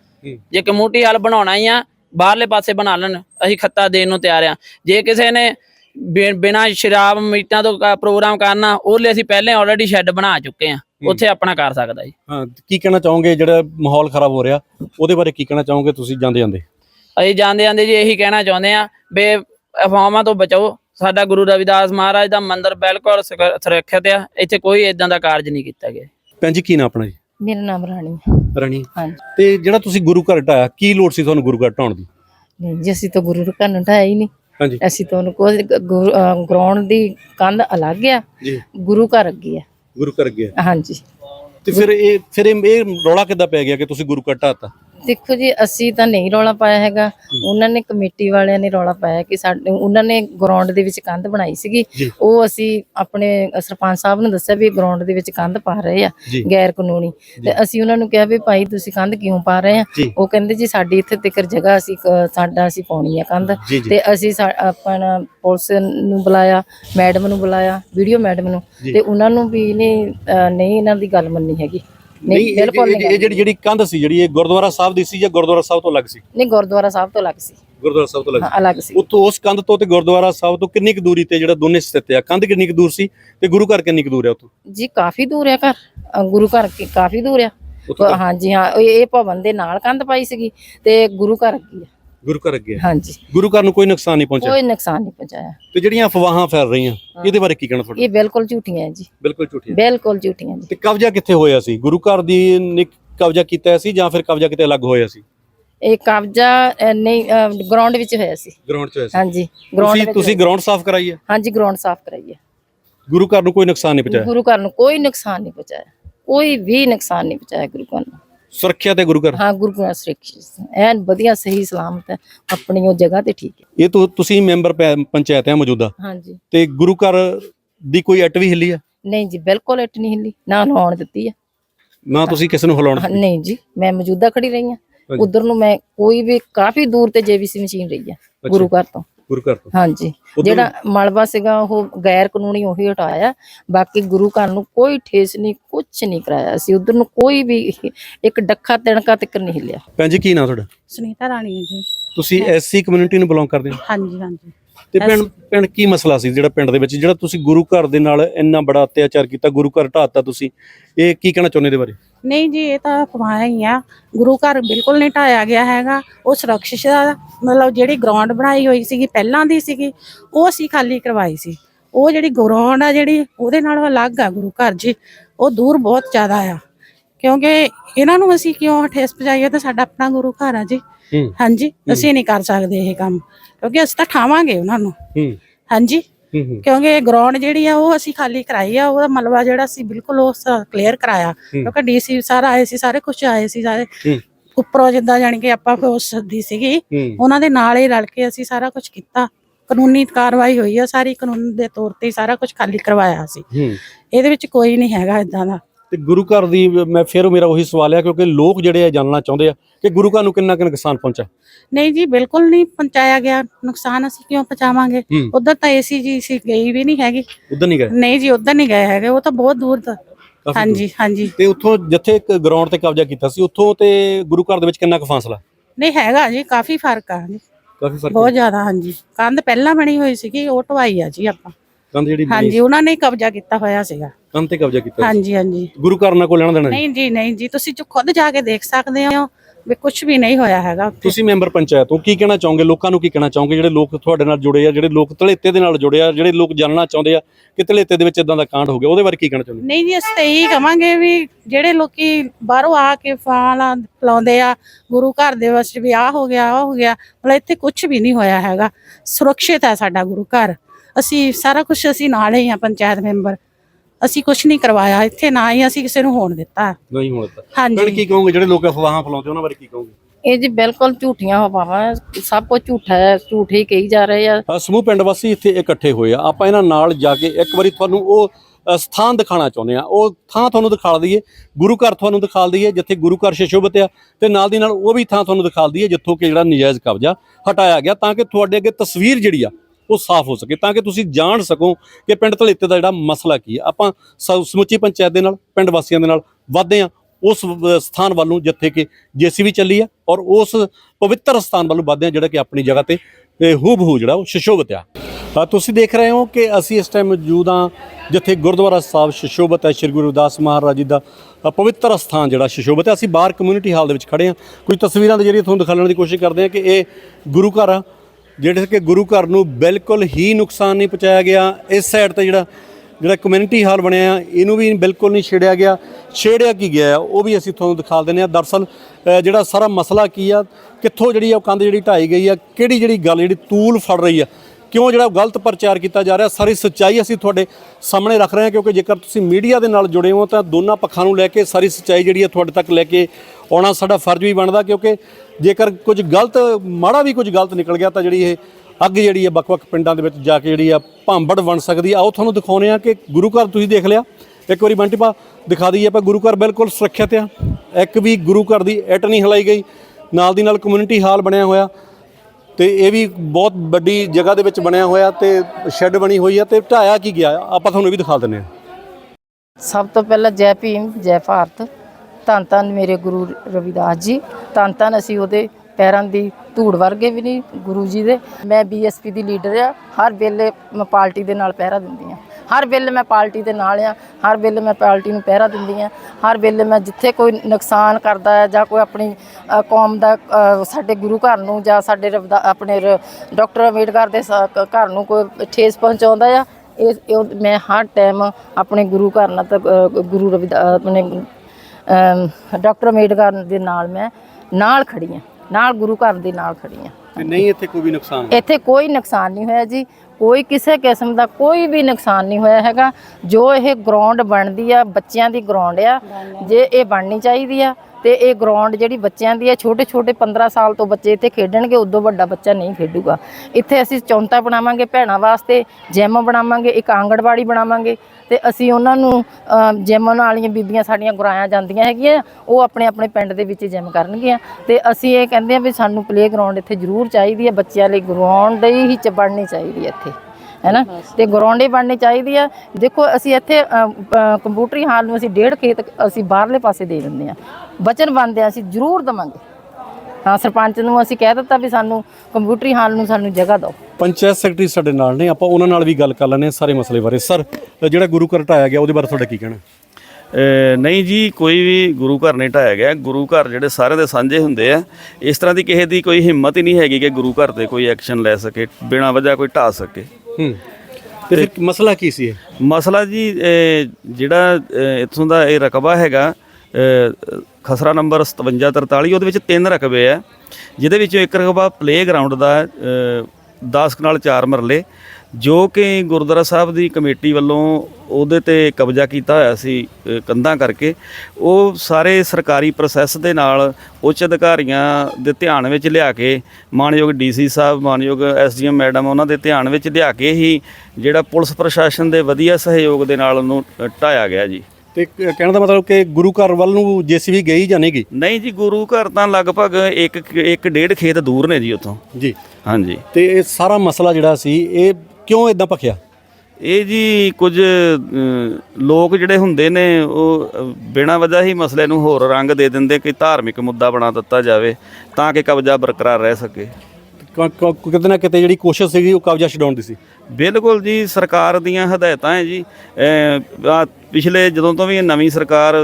ਜੇ। ਕਮਿਊਨਿਟੀ ਹਾਲ ਬਣਾਉਣਾ ਹੀ ਆ ਬਾਹਰਲੇ ਪਾਸੇ ਬਣਾ ਲੈਣ ਅਸੀਂ ਖੱਤਾ ਦੇਣ ਨੂੰ ਤਿਆਰ ਆ। ਜੇ ਕਿਸੇ ਨੇ ਬਿਨਾ ਸ਼ਰਾਬ ਮੀਟਾਂ ਤੋਂ ਕ- ਪ੍ਰੋਗਰਾਮ ਕਰਨਾ ਉਹ ਲਈ ਅਸੀਂ ਪਹਿਲੇ ਆਲਰੇਡੀ ਸ਼ੈੱਡ ਬਣਾ ਚੁੱਕੇ ਆ ਉੱਥੇ ਆਪਣਾ ਕਰ ਸਕਦਾ ਜੀ। ਹਾਂ ਕੀ ਕਹਿਣਾ ਚਾਹੋਗੇ? ਜਿਹੜਾ ਮਾਹੌਲ ਖਰਾਬ ਹੋ ਰਿਹਾ ਉਹਦੇ ਬਾਰੇ ਕੀ ਕਹਿਣਾ ਚਾਹੋਗੇ ਤੁਸੀਂ ਜਾਂਦੇ ਜਾਂਦੇ? ਅਸੀਂ ਜਾਂਦੇ ਜਾਂਦੇ ਜੀ ਇਹੀ ਕਹਿਣਾ ਚਾਹੁੰਦੇ ਆ ਬੇ ਅਫਵਾਹਾਂ ਤੋਂ ਬਚੋ ਸਾਡਾ ਗੁਰੂ ਰਵਿਦਾਸ ਮਹਾਰਾਜ ਦਾ ਮੰਦਿਰ ਬਿਲਕੁਲ ਸੁਰ- ਸੁਰੱਖਿਅਤ ਆ। ਇੱਥੇ ਕੋਈ ਇਦਾਂ ਦਾ ਕਾਰਜ ਨਹੀਂ ਕੀਤਾ ਗਿਆ। ਭੈਣ ਜੀ ਕੀ ਨਾਮ ਆਪਣਾ ਜੀ? ਮੇਰਾ ਨਾਮ ਰਾਣੀ। ਹੈ। ਰਣੀ। ਹਾਂਜੀ। ਤੇ ਜਿਹੜਾ ਤੁਸੀਂ ਗੁਰੂ ਘਰ ਢਾਇਆ ਕੀ ਲੋੜ ਸੀ ਤੁਹਾਨੂੰ ਗੁਰੂ ਘਰ ਢਾਉਣ ਦੀ? ਨਹੀਂ ਜੀ ਅਸੀਂ ਤਾਂ ਗੁਰੂ ਘਰ ਨੂੰ ਢਾਇਆ ਹੀ ਨਹੀਂ। ਅਸੀਂ ਤਾਂ ਉਹਨੂੰ ਕੋਈ ਗਰਾਊਂਡ ਦੀ ਕੰਧ ਅਲੱਗ ਆ। ਜੀ। ਗੁਰੂ ਘਰ ਅੱਗੇ ਆ। ਗੁਰੂ ਘਰ ਗਿਆ ਹਾਂਜੀ। ਤੇ ਫਿਰ ਇਹ ਫਿਰ ਇਹ ਇਹ ਰੌਲਾ ਕਿੱਦਾਂ ਪੈ ਗਿਆ ਕਿ ਤੁਸੀਂ ਗੁਰੂ ਘਰ ਢਾਤਾ? ਦੇਖੋ ਜੀ ਅਸੀਂ ਤਾਂ ਨਹੀਂ ਰੌਲਾ ਪਾਇਆ ਹੈਗਾ। ਉਹਨਾਂ ਨੇ ਕਮੇਟੀ ਵਾਲਿਆਂ ਨੇ ਰੌਲਾ ਪਾਇਆ ਕਿ ਸਾਡੇ ਉਹਨਾਂ ਨੇ ਗਰਾਊਂਡ ਦੇ ਵਿੱਚ ਕੰਧ ਬਣਾਈ ਸੀਗੀ। ਉਹ ਅਸੀਂ ਆਪਣੇ ਸਰਪੰਚ ਸਾਹਿਬ ਨੂੰ ਦੱਸਿਆ ਵੀ ਗਰਾਊਂਡ ਦੇ ਵਿੱਚ ਕੰਧ ਪਾ ਰਹੇ ਆ। ਗੈਰ ਕਾਨੂੰਨੀ। ਤੇ ਅਸੀਂ ਉਹਨਾਂ ਨੂੰ ਕਿਹਾ ਵੀ ਭਾਈ ਤੁਸੀਂ ਕੰਧ ਕਿਉਂ ਪਾ ਰਹੇ ਆ। ਉਹ ਕਹਿੰਦੇ ਜੀ ਸਾਡੀ ਇੱਥੇ ਤੱਕ ਜਗ੍ਹਾ ਅਸੀਂ ਸਾਡਾ ਅਸੀਂ ਪਾਉਣੀ ਆ ਕੰਧ। ਤੇ ਅਸੀਂ ਆਪਣਾ ਪੁਲਿਸ ਨੂੰ ਬੁਲਾਇਆ ਮੈਡਮ ਨੂੰ ਬੁਲਾਇਆ ਵੀਡੀਓ ਮੈਡਮ ਨੂੰ। ਤੇ ਉਹਨਾਂ ਨੂੰ ਵੀ ਨਹੀਂ ਨਹੀਂ ਇਹਨਾਂ ਦੀ ਗੱਲ ਮੰਨੀ ਹੈਗੀ। ਨਹੀਂ ਨਹੀਂ ਇਹ- ਬਿਲਕੁਲ ਇਹ ਨਹੀਂ ਇਹ ਜਿਹੜੀ ਜਿਹੜੀ ਕੰਧ ਸੀ ਜਿਹੜੀ ਇਹ ਗੁਰਦੁਆਰਾ ਸਾਹਿਬ ਦੀ ਸੀ ਜਾਂ ਗੁਰਦੁਆਰਾ ਸਾਹਿਬ ਤੋਂ ਅਲੱਗ ਸੀ? ਨਹੀਂ ਗੁਰਦੁਆਰਾ ਸਾਹਿਬ ਤੋਂ ਅਲੱਗ ਸੀ। ਗੁਰਦੁਆਰਾ ਸਾਹਿਬ ਤੋਂ ਅਲੱਗ ਹਾਂ, ਅਲੱਗ ਸੀ। ਉਤੋਂ ਉਸ ਕੰਧ ਤੋਂ ਤੇ ਗੁਰਦੁਆਰਾ ਸਾਹਿਬ ਤੋਂ ਕਿੰਨੀ ਕੁ ਦੂਰੀ ਤੇ ਜਿਹੜਾ ਦੋਨੇ ਸਥਿਤ ਆ? ਕੰਧ ਕਿੰਨੀ ਕੁ ਦੂਰ ਸੀ ਤੇ ਗੁਰੂ ਘਰ ਕਿੰਨੀ ਕੁ ਦੂਰ ਹੈ ਉਤੋਂ ਜੀ ਕਾਫੀ ਦੂਰ ਆ ਘਰ। ਅ, ਗੁਰੂ ਘਰ ਕੀ- ਕਾਫੀ ਦੂਰ ਆ। ਉੱਥੋਂ ਤੱਕ? ਹਾਂਜੀ ਹਾਂ ਇਹ ਇਹ ਭਵਨ ਦੇ ਨਾਲ ਕੰਧ ਪਾਈ ਸੀਗੀ ਤੇ ਗੁਰੂ ਘਰ ਅੱਗੇ ਆ। ਗੁਰੂ ਘਰ ਅੱਗੇ। ਹਾਂਜੀ। ਗੁਰੂ ਘਰ ਨੂੰ ਕੋਈ ਨੁਕਸਾਨ ਨਹੀਂ ਪਹੁੰਚਿਆ? ਕੋਈ ਨੁਕਸਾਨ ਨਹੀਂ ਪਹੁੰਚਾਇਆ ਤੇ ਜਿਹੜੀਆਂ ਅਫਵਾਹਾਂ ਫੈਲ ਰਹੀਆਂ ਇਹਦੇ ਬਾਰੇ ਕੀ ਕਹਿਣਾ ਤੁਹਾਡਾ? ਇਹ ਬਿਲਕੁਲ ਝੂਠੀਆਂ ਹੈ ਜੀ। ਬਿਲਕੁਲ ਝੂਠੀਆਂ। ਬਿਲਕੁਲ ਝੂਠੀਆਂ ਜੀ। ਤੇ ਕਬਜ਼ਾ ਕਿੱਥੇ ਹੋਇਆ ਸੀ? ਗੁਰੂ ਘਰ ਦੀ ਨਿਕ- ਕਬਜ਼ਾ ਕੀਤਾ ਸੀ ਜਾਂ ਫਿਰ ਕਬਜ਼ਾ ਕਿਤੇ ਅਲੱਗ ਹੋਇਆ ਸੀ? ਇਹ ਕਬਜ਼ਾ ਨਹੀਂ ਗਰਾਊਂਡ ਵਿੱਚ ਹੋਇਆ ਸੀ। ਗਰਾਊਂਡ 'ਚ ਹੋਇਆ ਸੀ। ਹਾਂਜੀ ਗਰਾਊਂਡ ਤੁਸੀਂ ਤੁਸੀਂ ਗਰਾਊਂਡ ਸਾਫ਼ ਕਰਾਈ ਹੈ? ਹਾਂਜੀ ਗਰਾਊਂਡ ਸਾਫ਼ ਕਰਾਈ ਹੈ। ਗੁਰੂ ਘਰ ਨੂੰ ਕੋਈ ਨੁਕਸਾਨ ਨਹੀਂ ਪਹੁੰਚਾਇਆ? ਗੁਰੂ ਘਰ ਨੂੰ ਕੋਈ ਨੁਕਸਾਨ ਨਹੀਂ ਪਹੁੰਚਾਇਆ। ਕੋਈ ਵੀ ਨੁਕਸਾਨ ਨਹੀਂ ਪਹੁੰਚਾਇਆ ਗੁਰੂ ਘਰ ਨੂੰ। ਸੁਰੱਖਿਆ ਤੇ ਗੁਰੂ ਘਰ? ਹਾਂ ਗੁਰੂ ਘਰ ਸੁਰੱਖਿਅਤ ਐਨ ਵਧੀਆ ਸਹੀ ਸਲਾਮਤ ਹੈ। ਆਪਣੀ ਉਹ ਜਗ੍ਹਾ ਤੇ ਠੀਕ ਹੈ। ਇਹ ਤੁ- ਤੁਸੀਂ ਮੈਂਬਰ ਪੈ- ਪੰਚਾਇਤ ਹੈ ਮੌਜੂਦਾ? ਹਾਂਜੀ। ਤੇ ਗੁਰੂ ਘਰ ਦੀ ਕੋਈ ਐਟ ਵੀ ਹਿੱਲੀ ਆ ਨਹੀਂ ਜੀ ਬਿਲਕੁਲ ਇੱਟ ਨਹੀਂ ਹਿੱਲੀ। ਨਾ ਲਾਉਣ ਦਿੱਤੀ ਹੈ। ਨਾ ਤੁਸੀਂ ਕਿਸੇ ਨੂੰ ਹਿਲਾਉਣ ਹਾਂ, ਨਹੀਂ ਜੀ ਮੈਂ ਮੌਜੂਦਾ ਖੜੀ ਰਹੀ ਹਾਂ। ਹਾਂਜੀ। ਉਧਰ ਨੂੰ ਮੈਂ ਕੋਈ ਵੀ ਕਾਫੀ ਦੂਰ ਤੇ ਜੇਬੀਸੀ ਮਸ਼ੀਨ ਰਹੀ ਹੈ ਗੁਰੂ ਘਰ ਤੋਂ। ਗੁਰੂ ਘਰ ਤੋਂ। ਹਾਂਜੀ। ਜਿਹੜਾ ਮਲਬਾ ਸੀਗਾ ਉਹ ਗੈਰ ਕਾਨੂੰਨੀ ਉਹੀ ਹਟਾਇਆ। ਬਾਕੀ ਗੁਰੂ ਘਰ ਨੂੰ ਕੋਈ ਠੇਸ ਨਹੀਂ ਕੁਝ ਨਹੀਂ ਕਰਾਇਆ ਸੀ ਉਧਰ ਨੂੰ ਕੋਈ ਵੀ ਇੱਕ ਡੱਖਾ ਤਿਣਕਾ ਤੱਕ ਨਹੀਂ ਹਿੱਲਿਆ। ਭੈਣ ਜੀ ਕੀ ਨਾਂ ਤੁਹਾਡਾ? ਸੁਨੀਤਾ ਰਾਣੀ ਜੀ। ਤੁਸੀਂ ਐਸਸੀ ਕਮਿਊਨਿਟੀ ਨੂੰ ਬਿਲੋਂਗ ਕਰਦੇ ਹੋ? ਹਾਂਜੀ ਹਾਂਜੀ। ਤੇ ਭੈਣ ਭੈਣ ਕੀ ਮਸਲਾ ਸੀ ਜਿਹੜਾ ਪਿੰਡ ਦੇ ਵਿੱਚ? ਜਿਹੜਾ ਤੁਸੀਂ ਗੁਰੂ ਘਰ ਦੇ ਨਾਲ ਇੰਨਾ ਬੜਾ ਅਤਿਆਚਾਰ ਕੀਤਾ ਗੁਰੂ ਘਰ ਢਾਤਾ ਤੁਸੀਂ ਇਹ ਕੀ ਕਹਿਣਾ ਚਾਹੁੰਦੇ ਦੇ ਬਾਰੇ? ਨਹੀਂ ਜੀ ਇਹ ਤਾਂ ਅਫਵਾਹਾਂ ਹੀ ਆ। ਗੁਰੂ ਘਰ ਬਿਲਕੁਲ ਨਹੀਂ ਢਾਇਆ ਗਿਆ ਹੈਗਾ। ਉਹ ਸੁਰੱਖਿਅਤ ਮਤਲਬ ਜਿਹੜੀ ਗਰਾਊਂਡ ਬਣਾਈ ਹੋਈ ਸੀਗੀ ਪਹਿਲਾਂ ਦੀ ਸੀਗੀ ਉਹ ਅਸੀਂ ਖਾਲੀ ਕਰਵਾਈ ਸੀ। ਉਹ ਜਿਹੜੀ ਗਰਾਊਂਡ ਆ ਜਿਹੜੀ ਉਹਦੇ ਨਾਲ ਅਲੱਗ ਆ ਗੁਰੂ ਘਰ ਜੀ। ਉਹ ਦੂਰ ਬਹੁਤ ਜ਼ਿਆਦਾ ਆ। ਕਿਉਂਕਿ ਇਹਨਾਂ ਨੂੰ ਅਸੀਂ ਕਿਉਂ ਠੇਸ ਪਹੁੰਚਾਈਏ ਤਾਂ ਸਾਡਾ ਆਪਣਾ ਗੁਰੂ ਘਰ ਆ ਜੀ। ਹਾਂਜੀ ਅਸੀਂ ਨਹੀਂ ਕਰ ਸਕਦੇ ਇਹ ਕੰਮ। ਕਿਉਂਕਿ ਅਸੀਂ ਤਾਂ ਠਾਵਾਂਗੇ ਉਹਨਾਂ ਨੂੰ। ਹਾਂਜੀ। ਕਿਉਂਕਿ ਗਰਾਊਂਡ ਜਿਹੜੀ ਆ ਉਹ ਅਸੀਂ ਖਾਲੀ ਕਰਾਈ ਆ ਉਹਦਾ ਮਲਬਾ ਜਿਹੜਾ ਸੀ ਬਿਲਕੁਲ ਉਹ ਕਲੀਅਰ ਕਰਾਇਆ। ਕਿਉਂਕਿ ਡੀਸੀ ਸਾਰਾ ਆਏ ਸੀ ਸਾਰੇ ਕੁਝ ਆਏ ਸੀ ਸਾਰੇ ਉੱਪਰੋਂ ਜਿੱਦਾਂ ਜਾਣੀ ਕਿ ਆਪਾਂ ਫੋਰਸ ਦੀ ਸੀਗੀ ਉਹਨਾਂ ਦੇ ਨਾਲ ਹੀ ਰਲ ਕੇ ਅਸੀਂ ਸਾਰਾ ਕੁਝ ਕੀਤਾ। ਕਾਨੂੰਨੀ ਕਾਰਵਾਈ ਹੋਈ ਆ ਸਾਰੀ ਕਾਨੂੰਨ ਦੇ ਤੌਰ ਤੇ ਸਾਰਾ ਕੁਝ ਖਾਲੀ ਕਰਵਾਇਆ ਸੀ। ਇਹਦੇ ਵਿੱਚ ਕੋਈ ਨਹੀਂ ਹੈਗਾ ਇਦਾਂ ਦਾ। ਤੇ ਗੁਰੂ ਘਰ ਦੀ ਮੈਂ ਫਿਰ ਮੇਰਾ ਉਹੀ ਸਵਾਲ ਹੈ ਕਿਉਂਕਿ ਲੋਕ ਜਿਹੜੇ ਆ ਜਾਣਨਾ ਚਾਹੁੰਦੇ ਆ ਕਿ ਗੁਰੂ ਘਰ ਨੂੰ ਕਿੰਨਾ ਕੁ ਨੁਕਸਾਨ ਪਹੁੰਚਾ ਨਹੀਂ ਜੀ ਬਿਲਕੁਲ ਨਹੀਂ ਪਹੁੰਚਾਇਆ ਗਿਆ। ਨੁਕਸਾਨ ਅਸੀਂ ਕਿਉਂ ਪਹੁੰਚਾਵਾਂਗੇ? ਉਧਰ ਤਾਂ ਏਸੀ ਜੀ ਸੀ ਗਈ ਵੀ ਨਹੀਂ ਹੈਗੀ। ਉਧਰ ਨਹੀਂ ਗਏ? ਨਹੀਂ ਜੀ ਉਧਰ ਨਹੀਂ ਗਏ ਹੈਗੇ। ਉਹ ਤਾਂ ਬਹੁਤ ਦੂਰ ਦਾ ਹਾਂਜੀ ਹਾਂਜੀ। ਤੇ ਉੱਥੋਂ ਜਿੱਥੇ ਇੱਕ ਗਰਾਊਂਡ ਤੇ ਕਬਜ਼ਾ ਕੀਤਾ ਸੀ ਉੱਥੋਂ ਤੇ ਗੁਰੂ ਘਰ ਦੇ ਵਿੱਚ ਕਿੰਨਾ ਕੁ ਫਾਸਲਾ? ਨਹੀਂ ਹੈਗਾ ਜੀ ਕਾਫੀ ਫ਼ਰਕ ਆ ਜੀ। ਕਾਫੀ ਫ਼ਰਕ ਬਹੁਤ ਜ਼ਿਆਦਾ ਹਾਂਜੀ। ਕੰਧ ਪਹਿਲਾਂ ਬਣੀ ਹੋਈ ਸੀਗੀ ਉਹ ਢਵਾਈ ਆ ਜੀ ਆਪਾਂ। ਕੰਧ ਜਿਹੜੀ ਬਣੀ ਹਾਂਜੀ ਉਹਨਾਂ ਨੇ ਕਬਜ਼ਾ ਕੀਤਾ ਹੋਇਆ ਸੀਗਾ। ਕੰਧ ਤੇ ਕਬਜ਼ਾ ਕੀਤਾ ਸੀ। ਹਾਂਜੀ। ਹਾਂਜੀ ਗੁਰੂ ਘਰ ਨਾਲ ਕੋਈ ਲੈਣਾ ਦੇਣਾ ਨਹੀਂ ਨਹੀਂ? ਜੀ ਨਹੀਂ ਜੀ ਤੁਸੀਂ ਜੋ ਖੁਦ ਜਾ ਕੇ ਦੇਖ ਸਕਦੇ ਹੋ ਵੀ ਕੁਝ ਵੀ ਨਹੀਂ ਹੋਇਆ ਹੈਗਾ ਉੱਥੇ। ਤੁਸੀਂ ਮੈਂਬਰ ਪੰਚਾਇਤ ਹੋ ਕੀ ਕਹਿਣਾ ਚਾਹੋਗੇ? ਲੋਕਾਂ ਨੂੰ ਕੀ ਕਹਿਣਾ ਚਾਹੋਗੇ? ਜਿਹੜੇ ਲੋਕ ਤੁਹਾਡੇ ਨਾਲ ਜੁੜੇ ਆ ਜਿਹੜੇ ਲੋਕ ਧਲੇਤੇ ਦੇ ਨਾਲ ਜੁੜੇ ਆ ਜਿਹੜੇ ਲੋਕ ਜਾਣਨਾ ਚਾਹੁੰਦੇ ਆ ਕਿ ਧਲੇਤੇ ਦੇ ਵਿੱਚ ਇਦਾਂ ਦਾ ਕਾਂਡ ਹੋ ਗਿਆ ਉਹਦੇ ਬਾਰੇ ਕੀ ਕਹਿਣਾ ਚਾਹੁੰਦੇ? ਨਹੀਂ ਜੀ ਅਸੀਂ ਤਾਂ ਇਹੀ ਕਵਾਂਗੇ ਵੀ ਜਿਹੜੇ ਲੋਕੀ ਬਾਹਰੋਂ ਆ ਕੇ ਫਾਲਾਂ ਫਲਾਉਂਦੇ ਆ ਗੁਰੂ ਘਰ ਦੇ ਵਿੱਚ ਵੀ ਆਹ ਹੋ ਗਿਆ ਉਹ ਹੋ ਗਿਆ ਮਤਲਬ ਇੱਥੇ ਕੁਝ ਵੀ ਨਹੀਂ ਹੋਇਆ ਹੈਗਾ। ਸੁਰੱਖਿਅਤ ਹੈ ਸਾਡਾ ਗੁਰੂ ਘਰ। ਅਸੀਂ ਸਾਰਾ ਕੁਝ ਅਸੀਂ ਨਾਲ ਹੀ ਆ ਪੰਚਾਇਤ ਮੈਂਬਰ। ਅਸੀਂ ਕੁਝ ਨਹੀਂ ਕਰਵਾਇਆ ਇੱਥੇ ਨਾ ਹੀ ਅਸੀਂ ਕਿਸੇ ਨੂੰ ਹੋਣ ਦਿੱਤਾ। ਨਹੀਂ ਹੋਣ ਦਿੱਤਾ। ਭੈਣ ਹਾਂਜੀ ਕੀ ਕਹੋਗੇ ਜਿਹੜੇ ਲੋਕ ਅਫਵਾਹਾਂ ਫੈਲਾਉਂਦੇ ਉਹਨਾਂ ਬਾਰੇ ਕੀ ਕਹੋਗੇ? ਇਹ ਜੀ ਬਿਲਕੁਲ ਝੂਠੀਆਂ ਹਵਾਵਾਂ ਸਭ ਕੁਝ ਝੂਠਾ ਹੈ ਝੂਠੇ ਹੀ ਕਹੀ ਜਾ ਰਹੇ ਆ। ਅ, ਸਮੂਹ ਪਿੰਡ ਵਾਸੀ ਇੱਥੇ ਇਕੱਠੇ ਹੋਏ ਆ। ਆਪਾਂ ਇਹਨਾਂ ਨਾਲ ਜਾ ਕੇ ਇੱਕ ਵਾਰੀ ਤੁਹਾਨੂੰ ਉਹ ਅ, ਸਥਾਨ ਦਿਖਾਣਾ ਚਾਹੁੰਦੇ ਆ। ਉਹ ਥਾਂ ਤੁਹਾਨੂੰ ਦਿਖਾ ਦਈਏ ਗੁਰੂ ਘਰ ਤੁਹਾਨੂੰ ਦਿਖਾ ਦਈਏ ਜਿੱਥੇ ਗੁਰੂ ਘਰ ਸ਼ਿਸ਼ੋਭਤ ਆ ਤੇ ਨਾਲ ਦੀ ਨਾਲ ਉਹ ਵੀ ਥਾਂ ਤੁਹਾਨੂੰ ਦਿਖਾ ਦਈਏ ਜਿੱਥੋਂ ਕਿ ਜਿਹੜਾ ਨਜਾਇਜ਼ ਕਬਜ਼ਾ ਹਟਾਇਆ ਗਿਆ ਤਾਂ ਕਿ ਤੁਹਾਡੇ ਅੱਗੇ ਤਸਵੀਰ ਜਿਹੜੀ ਆ ਉਹ ਸਾਫ਼ ਹੋ ਸਕੇ ਤਾਂ ਕਿ ਤੁਸੀਂ ਜਾਣ ਸਕੋ ਕਿ ਪਿੰਡ ਧਲੇਤੇ ਦਾ ਜਿਹੜਾ ਮਸਲਾ ਕੀ ਹੈ। ਆਪਾਂ ਸ- ਸਮੁੱਚੀ ਪੰਚਾਇਤ ਦੇ ਨਾਲ ਪਿੰਡ ਵਾਸੀਆਂ ਦੇ ਨਾਲ ਵਧਦੇ ਆ ਉਸ ਵ- ਸਥਾਨ ਵੱਲ ਨੂੰ ਜਿੱਥੇ ਕਿ ਜੀਸੀਬੀ ਚੱਲੀ ਆ ਔਰ ਉਸ ਪਵਿੱਤਰ ਸਥਾਨ ਵੱਲ ਨੂੰ ਵਧਦੇ ਆ ਜਿਹੜਾ ਕਿ ਆਪਣੀ ਜਗ੍ਹਾ ਤੇ ਹੂਬ ਹੂ ਜਿਹੜਾ ਉਹ ਸ਼ਿਸ਼ੋਭਤ ਆ। ਅ, ਤੁਸੀਂ ਦੇਖ ਰਹੇ ਹੋ ਕਿ ਅਸੀਂ ਇਸ ਟਾਈਮ ਮੌਜੂਦ ਹਾਂ ਜਿੱਥੇ ਗੁਰਦੁਆਰਾ ਸਾਹਿਬ ਸ਼ਿਸ਼ੋਭਤ ਹੈ ਸ੍ਰੀ ਗੁਰੂ ਰਵਿਦਾਸ ਮਹਾਰਾਜ ਜੀ ਦਾ ਪਵਿੱਤਰ ਸਥਾਨ ਜਿਹੜਾ ਸ਼ਿਸ਼ੋਭਤ ਹੈ। ਅਸੀਂ ਬਾਹਰ ਕਮਿਊਨਿਟੀ ਹਾਲ ਦੇ ਵਿੱਚ ਖੜੇ ਹਾਂ। ਕੁਝ ਤਸਵੀਰਾਂ ਦੇ ਜਰੀਏ ਤੁਹਾਨੂੰ ਦਿਖਾਉਣ ਦੀ ਕੋਸ਼ਿਸ਼ ਕਰਦੇ ਹਾਂ ਕਿ ਇਹ ਗੁਰੂ ਘਰ ਆ। ਜਿਹੜੇ ਕਿ ਗੁਰੂ ਘਰ ਨੂੰ ਬਿਲਕੁਲ ਹੀ ਨੁਕਸਾਨ ਨਹੀਂ ਪਹੁੰਚਾਇਆ ਗਿਆ, ਇਸ ਸਾਈਡ ਤੇ ਜਿਹੜਾ ਜਿਹੜਾ ਕਮਿਊਨਿਟੀ ਹਾਲ ਬਣਿਆ ਆ, ਇਹਨੂੰ ਵੀ ਬਿਲਕੁਲ ਨਹੀਂ ਛੇੜਿਆ ਗਿਆ। ਛੇੜਿਆ ਕੀ ਗਿਆ ਉਹ ਵੀ ਅਸੀਂ ਤੁਹਾਨੂੰ ਦਿਖਾ ਦਿੰਦੇ ਆ ਦਰਸਲ ਜਿਹੜਾ ਸਾਰਾ ਮਸਲਾ ਕੀ ਆ? ਕਿੱਥੋਂ ਜਿਹੜੀ ਆ ਉਹ ਕੰਧ ਜਿਹੜੀ ਢਾਈ ਗਈ ਆ? ਕਿਹੜੀ ਜਿਹੜੀ ਗੱਲ ਜਿਹੜੀ ਤੂਲ ਫੜ ਰਹੀ ਆ? ਕਿਉਂ ਜਿਹੜਾ ਗਲਤ ਪ੍ਰਚਾਰ ਕੀਤਾ ਜਾ ਰਿਹਾ? ਸਾਰੀ ਸੱਚਾਈ ਅਸੀਂ ਤੁਹਾਡੇ ਸਾਹਮਣੇ ਰੱਖ ਰਹੇ ਹਾਂ ਕਿਉਂਕਿ ਜੇਕਰ ਤੁਸੀਂ ਮੀਡੀਆ ਦੇ ਨਾਲ ਜੁੜੇ ਹੋ ਤਾਂ ਦੋਨਾਂ ਪੱਖਾਂ ਨੂੰ ਲੈ ਕੇ ਸਾਰੀ ਸੱਚਾਈ ਜਿਹੜੀ ਹੈ ਤੁਹਾਡੇ ਤੱਕ ਲੈ ਕੇ ਆਉਣਾ ਸਾਡਾ ਫਰਜ਼ ਵੀ ਬਣਦਾ ਕਿਉਂਕਿ ਜੇਕਰ ਕੁਝ ਗਲਤ, ਮਾੜਾ ਵੀ ਕੁਝ ਗਲਤ ਨਿਕਲ ਗਿਆ ਤਾਂ ਜਿਹੜੀ ਇਹ ਅੱਗ ਜਿਹੜੀ ਹੈ ਵੱਖ-ਵੱਖ ਪਿੰਡਾਂ ਦੇ ਵਿੱਚ ਜਾ ਕੇ ਜਿਹੜੀ ਆ ਭਾਂਬੜ ਬਣ ਸਕਦੀ ਆ। ਆਓ ਤੁਹਾਨੂੰ ਦਿਖਾਉਂਦੇ ਆ ਕਿ ਗੁਰੂ ਘਰ ਤੁਸੀਂ ਦੇਖ ਲਿਆ। ਇੱਕ ਵਾਰੀ ਬੰਟੀ ਦਿਖਾ ਦਈਏ ਆਪਾਂ ਗੁਰੂ ਘਰ ਬਿਲਕੁਲ ਸੁਰੱਖਿਅਤ ਆ। ਇੱਕ ਵੀ ਗੁਰੂ ਘਰ ਦੀ ਐਟ ਨਹੀਂ ਹਿਲਾਈ ਗਈ। ਨਾਲ ਦੀ ਨਾਲ ਕਮਿਊਨਿਟੀ ਹਾਲ ਬਣਿਆ ਹੋਇਆ। ਤੇ ਇਹ ਵੀ ਬਹੁਤ ਵੱਡੀ ਜਗ੍ਹਾ ਦੇ ਵਿੱਚ ਬਣਿਆ ਹੋਇਆ ਤੇ ਸ਼ੈੱਡ ਬਣੀ ਹੋਈ ਹੈ ਤੇ ਢਾਇਆ ਕੀ ਗਿਆ? ਆਪਾਂ ਤੁਹਾਨੂੰ ਇਹ ਵੀ ਦਿਖਾ ਦਿੰਦੇ ਹਾਂ। ਸਭ ਤੋਂ ਪਹਿਲਾਂ ਜੈ ਭੀਮ, ਜੈ ਭਾਰਤ। ਧੰਨ ਧੰਨ ਮੇਰੇ ਗੁਰੂ ਰਵਿਦਾਸ ਜੀ। ਧੰਨ ਧੰਨ ਅਸੀਂ ਉਹਦੇ ਪੈਰਾਂ ਦੀ ਧੂੜ ਵਰਗੇ ਵੀ ਨਹੀਂ ਗੁਰੂ ਜੀ ਦੇ। ਮੈਂ ਬੀਐਸਪੀ ਦੀ ਲੀਡਰ ਆ। ਹਰ ਵੇਲੇ ਮੈਂ ਪਾਰਟੀ ਦੇ ਨਾਲ ਪਹਿਰਾ ਦਿੰਦੀ ਆ ਹਰ ਵੇਲੇ ਮੈਂ ਪਾਰਟੀ ਦੇ ਨਾਲ ਆ ਹਰ ਵੇਲੇ ਮੈਂ ਪਾਰਟੀ ਨੂੰ ਪਹਿਰਾ ਦਿੰਦੀ ਆ ਹਰ ਵੇਲੇ ਮੈਂ ਜਿੱਥੇ ਕੋਈ ਨੁਕਸਾਨ ਕਰਦਾ ਹੈ ਜਾਂ ਕੋਈ ਆਪਣੀ ਅ, ਕੌਮ ਦਾ ਅ, ਸਾਡੇ ਗੁਰੂ ਘਰ ਨੂੰ ਜਾਂ ਸਾਡੇ ਰਵਿਦਾ- ਆਪਣੇ ਰ- ਡਾਕਟਰ ਅੰਬੇਡਕਰ ਦੇ ਸ- ਕ- ਘਰ ਨੂੰ ਕੋਈ ਠੇਸ ਪਹੁੰਚਾਉਂਦਾ ਆ ਇਹ ਇਹ ਮੈਂ ਹਰ ਟਾਈਮ ਆਪਣੇ ਗੁਰੂ ਘਰ ਨਾਲ ਤਾਂ ਅ, ਗੁਰੂ ਰਵਿਦਾਸ ਆਪਣੇ ਡਾਕਟਰ ਅੰਬੇਡਕਰ ਦੇ ਨਾਲ ਮੈਂ ਨਾਲ ਖੜੀ ਹਾਂ ਨਾਲ ਗੁਰੂ ਘਰ ਦੇ ਨਾਲ ਖੜੀ ਤੇ ਨਹੀਂ ਇੱਥੇ ਕੋਈ ਵੀ ਨੁਕਸਾਨ ਇੱਥੇ ਕੋਈ ਨੁਕਸਾਨ ਨਹੀਂ ਹੋਇਆ ਜੀ ਕੋਈ ਕਿਸੇ ਕਿਸਮ ਦਾ ਕੋਈ ਵੀ ਨੁਕਸਾਨ ਨਹੀਂ ਹੋਇਆ ਹੈਗਾ। ਜੋ ਇਹ ਗਰਾਊਂਡ ਬਣਦੀ ਆ ਬੱਚਿਆਂ ਦੀ ਗਰਾਊਂਡ ਆ ਜੇ ਇਹ ਬਣਨੀ ਚਾਹੀਦੀ ਆ ਤੇ ਇਹ ਗਰਾਊਂਡ ਜਿਹੜੀ ਬੱਚਿਆਂ ਦੀ ਆ ਛੋਟੇ ਛੋਟੇ 15 ਸਾਲ ਤੋਂ ਬੱਚੇ ਇੱਥੇ ਖੇਡਣਗੇ, ਉਦੋਂ ਵੱਡਾ ਬੱਚਾ ਨਹੀਂ ਖੇਡੂਗਾ। ਇੱਥੇ ਅਸੀਂ ਚੌਂਤਾ ਬਣਾਵਾਂਗੇ, ਭੈਣਾਂ ਵਾਸਤੇ ਜਿਮ ਬਣਾਵਾਂਗੇ, ਇੱਕ ਆਂਗਣਵਾੜੀ ਬਣਾਵਾਂਗੇ ਤੇ ਅਸੀਂ ਉਹਨਾਂ ਨੂੰ ਜਿਮ ਵਾਲੀਆਂ ਬੀਬੀਆਂ ਸਾਡੀਆਂ ਗੁਰਾਇਆ ਜਾਂਦੀਆਂ ਹੈਗੀਆਂ, ਉਹ ਆਪਣੇ ਆਪਣੇ ਪਿੰਡ ਦੇ ਵਿੱਚ ਜਿਮ ਕਰਨਗੀਆਂ। ਤੇ ਅਸੀਂ ਇਹ ਕਹਿੰਦੇ ਆ ਵੀ ਸਾਨੂੰ ਪਲੇ ਗਰਾਊਂਡ ਇੱਥੇ ਜ਼ਰੂਰ ਚਾਹੀਦੀ ਹੈ, ਬੱਚਿਆਂ ਲਈ ਗਰਾਊਂਡ ਹੀ ਚ ਬਣਨੀ ਚਾਹੀਦੀ ਹੈ ਇੱਥੇ। ਹੈਨਾ? ਤੇ ਗਰਾਊਂਡ ਹੀ ਬਣਨੀ ਚਾਹੀਦੀ ਆ। ਦੇਖੋ ਅਸੀਂ ਇੱਥੇ ਕੰਪਿਊਟਰੀ ਹਾਲ ਨੂੰ ਅਸੀਂ ਡੇਢ ਖੇਤ ਅਸੀਂ ਬਾਹਰਲੇ ਪਾਸੇ ਦੇ ਦਿੰਦੇ ਆ। ਵਚਨ ਬੰਦੇ ਆ ਅਸੀਂ ਜ਼ਰੂਰ ਦਵਾਂਗੇ। ਹਾਂ ਸਰਪੰਚ ਨੂੰ ਅਸੀਂ ਕਹਿ ਦਿੱਤਾ ਵੀ ਸਾਨੂੰ ਕੰਪਿਊਟਰੀ ਹਾਲ ਨੂੰ ਸਾਨੂੰ ਜਗ੍ਹਾ ਦਿਓ। ਪੰਚਾਇਤ ਸੈਕਟਰੀ ਸਾਡੇ ਨਾਲ ਨੇ ਆਪਾਂ ਉਹਨਾਂ ਨਾਲ ਵੀ ਗੱਲ ਕਰ ਲੈਣੇ ਸਾਰੇ ਮਸਲੇ ਬਾਰੇ। ਸਰ ਜਿਹੜਾ ਗੁਰੂ ਘਰ ਢਾਇਆ ਗਿਆ ਉਹਦੇ ਬਾਰੇ ਤੁਹਾਡਾ ਕੀ ਕਹਿਣਾ? ਨਹੀਂ ਜੀ ਕੋਈ ਵੀ ਗੁਰੂ ਘਰ ਨਹੀਂ ਢਾਇਆ ਗਿਆ। ਗੁਰੂ ਘਰ ਜਿਹੜੇ ਸਾਰਿਆਂ ਦੇ ਸਾਂਝੇ ਹੁੰਦੇ ਆ ਇਸ ਤਰ੍ਹਾਂ ਦੀ ਕਿਸੇ ਦੀ ਕੋਈ ਹਿੰਮਤ ਹੀ ਨਹੀਂ ਹੈਗੀ ਕਿ ਗੁਰੂ ਘਰ ਤੇ ਕੋਈ ਐਕਸ਼ਨ ਲੈ ਸਕੇ ਬਿਨਾਂ ਵਜ੍ਹਾ ਕੋਈ ਢਾ ਸਕੇ। ਹੂੰ। ਤੇ ਫਿਰ ਮਸਲਾ ਕੀ ਸੀ ਇਹ? ਮਸਲਾ ਜੀ ਜਿਹੜਾ ਅਹ ਇੱਥੋਂ ਦਾ ਇਹ ਰਕਬਾ ਹੈਗਾ ਖਸਰਾ ਨੰਬਰ 5743 ਉਹਦੇ ਵਿੱਚ ਤਿੰਨ ਰਕਬੇ ਆ, ਜਿਹਦੇ ਵਿੱਚੋਂ ਇੱਕ ਰਕਬਾ ਪਲੇ ਗਰਾਊਂਡ ਦਾ 10 ਨਾਲ 4 ਮਰਲੇ ਜੋ ਕਿ ਗੁਰਦੁਆਰਾ ਸਾਹਿਬ ਦੀ ਕਮੇਟੀ ਵੱਲੋਂ ਉਹਦੇ ਤੇ ਕਬਜ਼ਾ ਕੀਤਾ ਹੋਇਆ ਸੀ ਕੰਧਾਂ ਕਰਕੇ ਉਹ ਸਾਰੇ ਸਰਕਾਰੀ ਪ੍ਰੋਸੈਸ ਦੇ ਨਾਲ ਉੱਚ ਅਧਿਕਾਰੀਆਂ ਦੇ ਧਿਆਨ ਵਿੱਚ ਲਿਆ ਕੇ ਮਾਨਯੋਗ ਡੀਸੀ ਸਾਹਿਬ ਮਾਨਯੋਗ ਐਸਡੀਐਮ ਮੈਡਮ ਉਹਨਾਂ ਦੇ ਧਿਆਨ ਵਿੱਚ ਲਿਆ ਕੇ ਹੀ ਜਿਹੜਾ ਪੁਲਿਸ ਪ੍ਰਸ਼ਾਸਨ ਦੇ ਵਧੀਆ ਸਹਿਯੋਗ ਦੇ ਨਾਲ ਉਹਨੂੰ ਅ, ਢਾਇਆ ਗਿਆ ਜੀ। ਤੇ ਕਹਿਣ ਦਾ ਮਤਲਬ ਕਿ ਗੁਰੂ ਘਰ ਵੱਲ ਨੂੰ ਜੀਸੀਬੀ ਗਈ ਜਾਂ ਨਹੀਂ ਗਈ? ਨਹੀਂ ਜੀ ਗੁਰੂ ਘਰ ਤਾਂ ਲਗਭਗ ਇੱਕ ਇੱਕ ਡੇਢ ਖੇਤ ਦੂਰ ਨੇ ਜੀ ਉੱਥੋਂ। ਜੀ। ਹਾਂਜੀ। ਤੇ ਇਹ ਸਾਰਾ ਮਸਲਾ ਜਿਹੜਾ ਸੀ ਇਹ ਕਿਉਂ ਇਦਾਂ ਭਖਿਆ? ਇਹ ਜੀ ਕੁਝ ਲੋਕ ਜਿਹੜੇ ਹੁੰਦੇ ਨੇ ਉਹ ਬਿਨਾਂ ਵਜ੍ਹਾ ਹੀ ਮਸਲੇ ਨੂੰ ਹੋਰ ਰੰਗ ਦੇ ਦਿੰਦੇ ਕਿ ਧਾਰਮਿਕ ਮੁੱਦਾ ਬਣਾ ਦਿੱਤਾ ਜਾਵੇ ਤਾਂ ਕਿ ਕਬਜ਼ਾ ਬਰਕਰਾਰ ਰਹਿ ਸਕੇ। ਕ- ਕ- ਕਿਤੇ ਨਾ ਕਿਤੇ ਜਿਹੜੀ ਕੋਸ਼ਿਸ਼ ਸੀਗੀ ਉਹ ਕਬਜ਼ਾ ਛਡਾਉਣ ਦੀ ਸੀ। ਬਿਲਕੁਲ ਜੀ ਸਰਕਾਰ ਦੀਆਂ ਹਦਾਇਤਾਂ ਹੈ ਜੀ। ਅਹ ਆਹ ਪਿਛਲੇ ਜਦੋਂ ਤੋਂ ਵੀ ਇਹ ਨਵੀਂ ਸਰਕਾਰ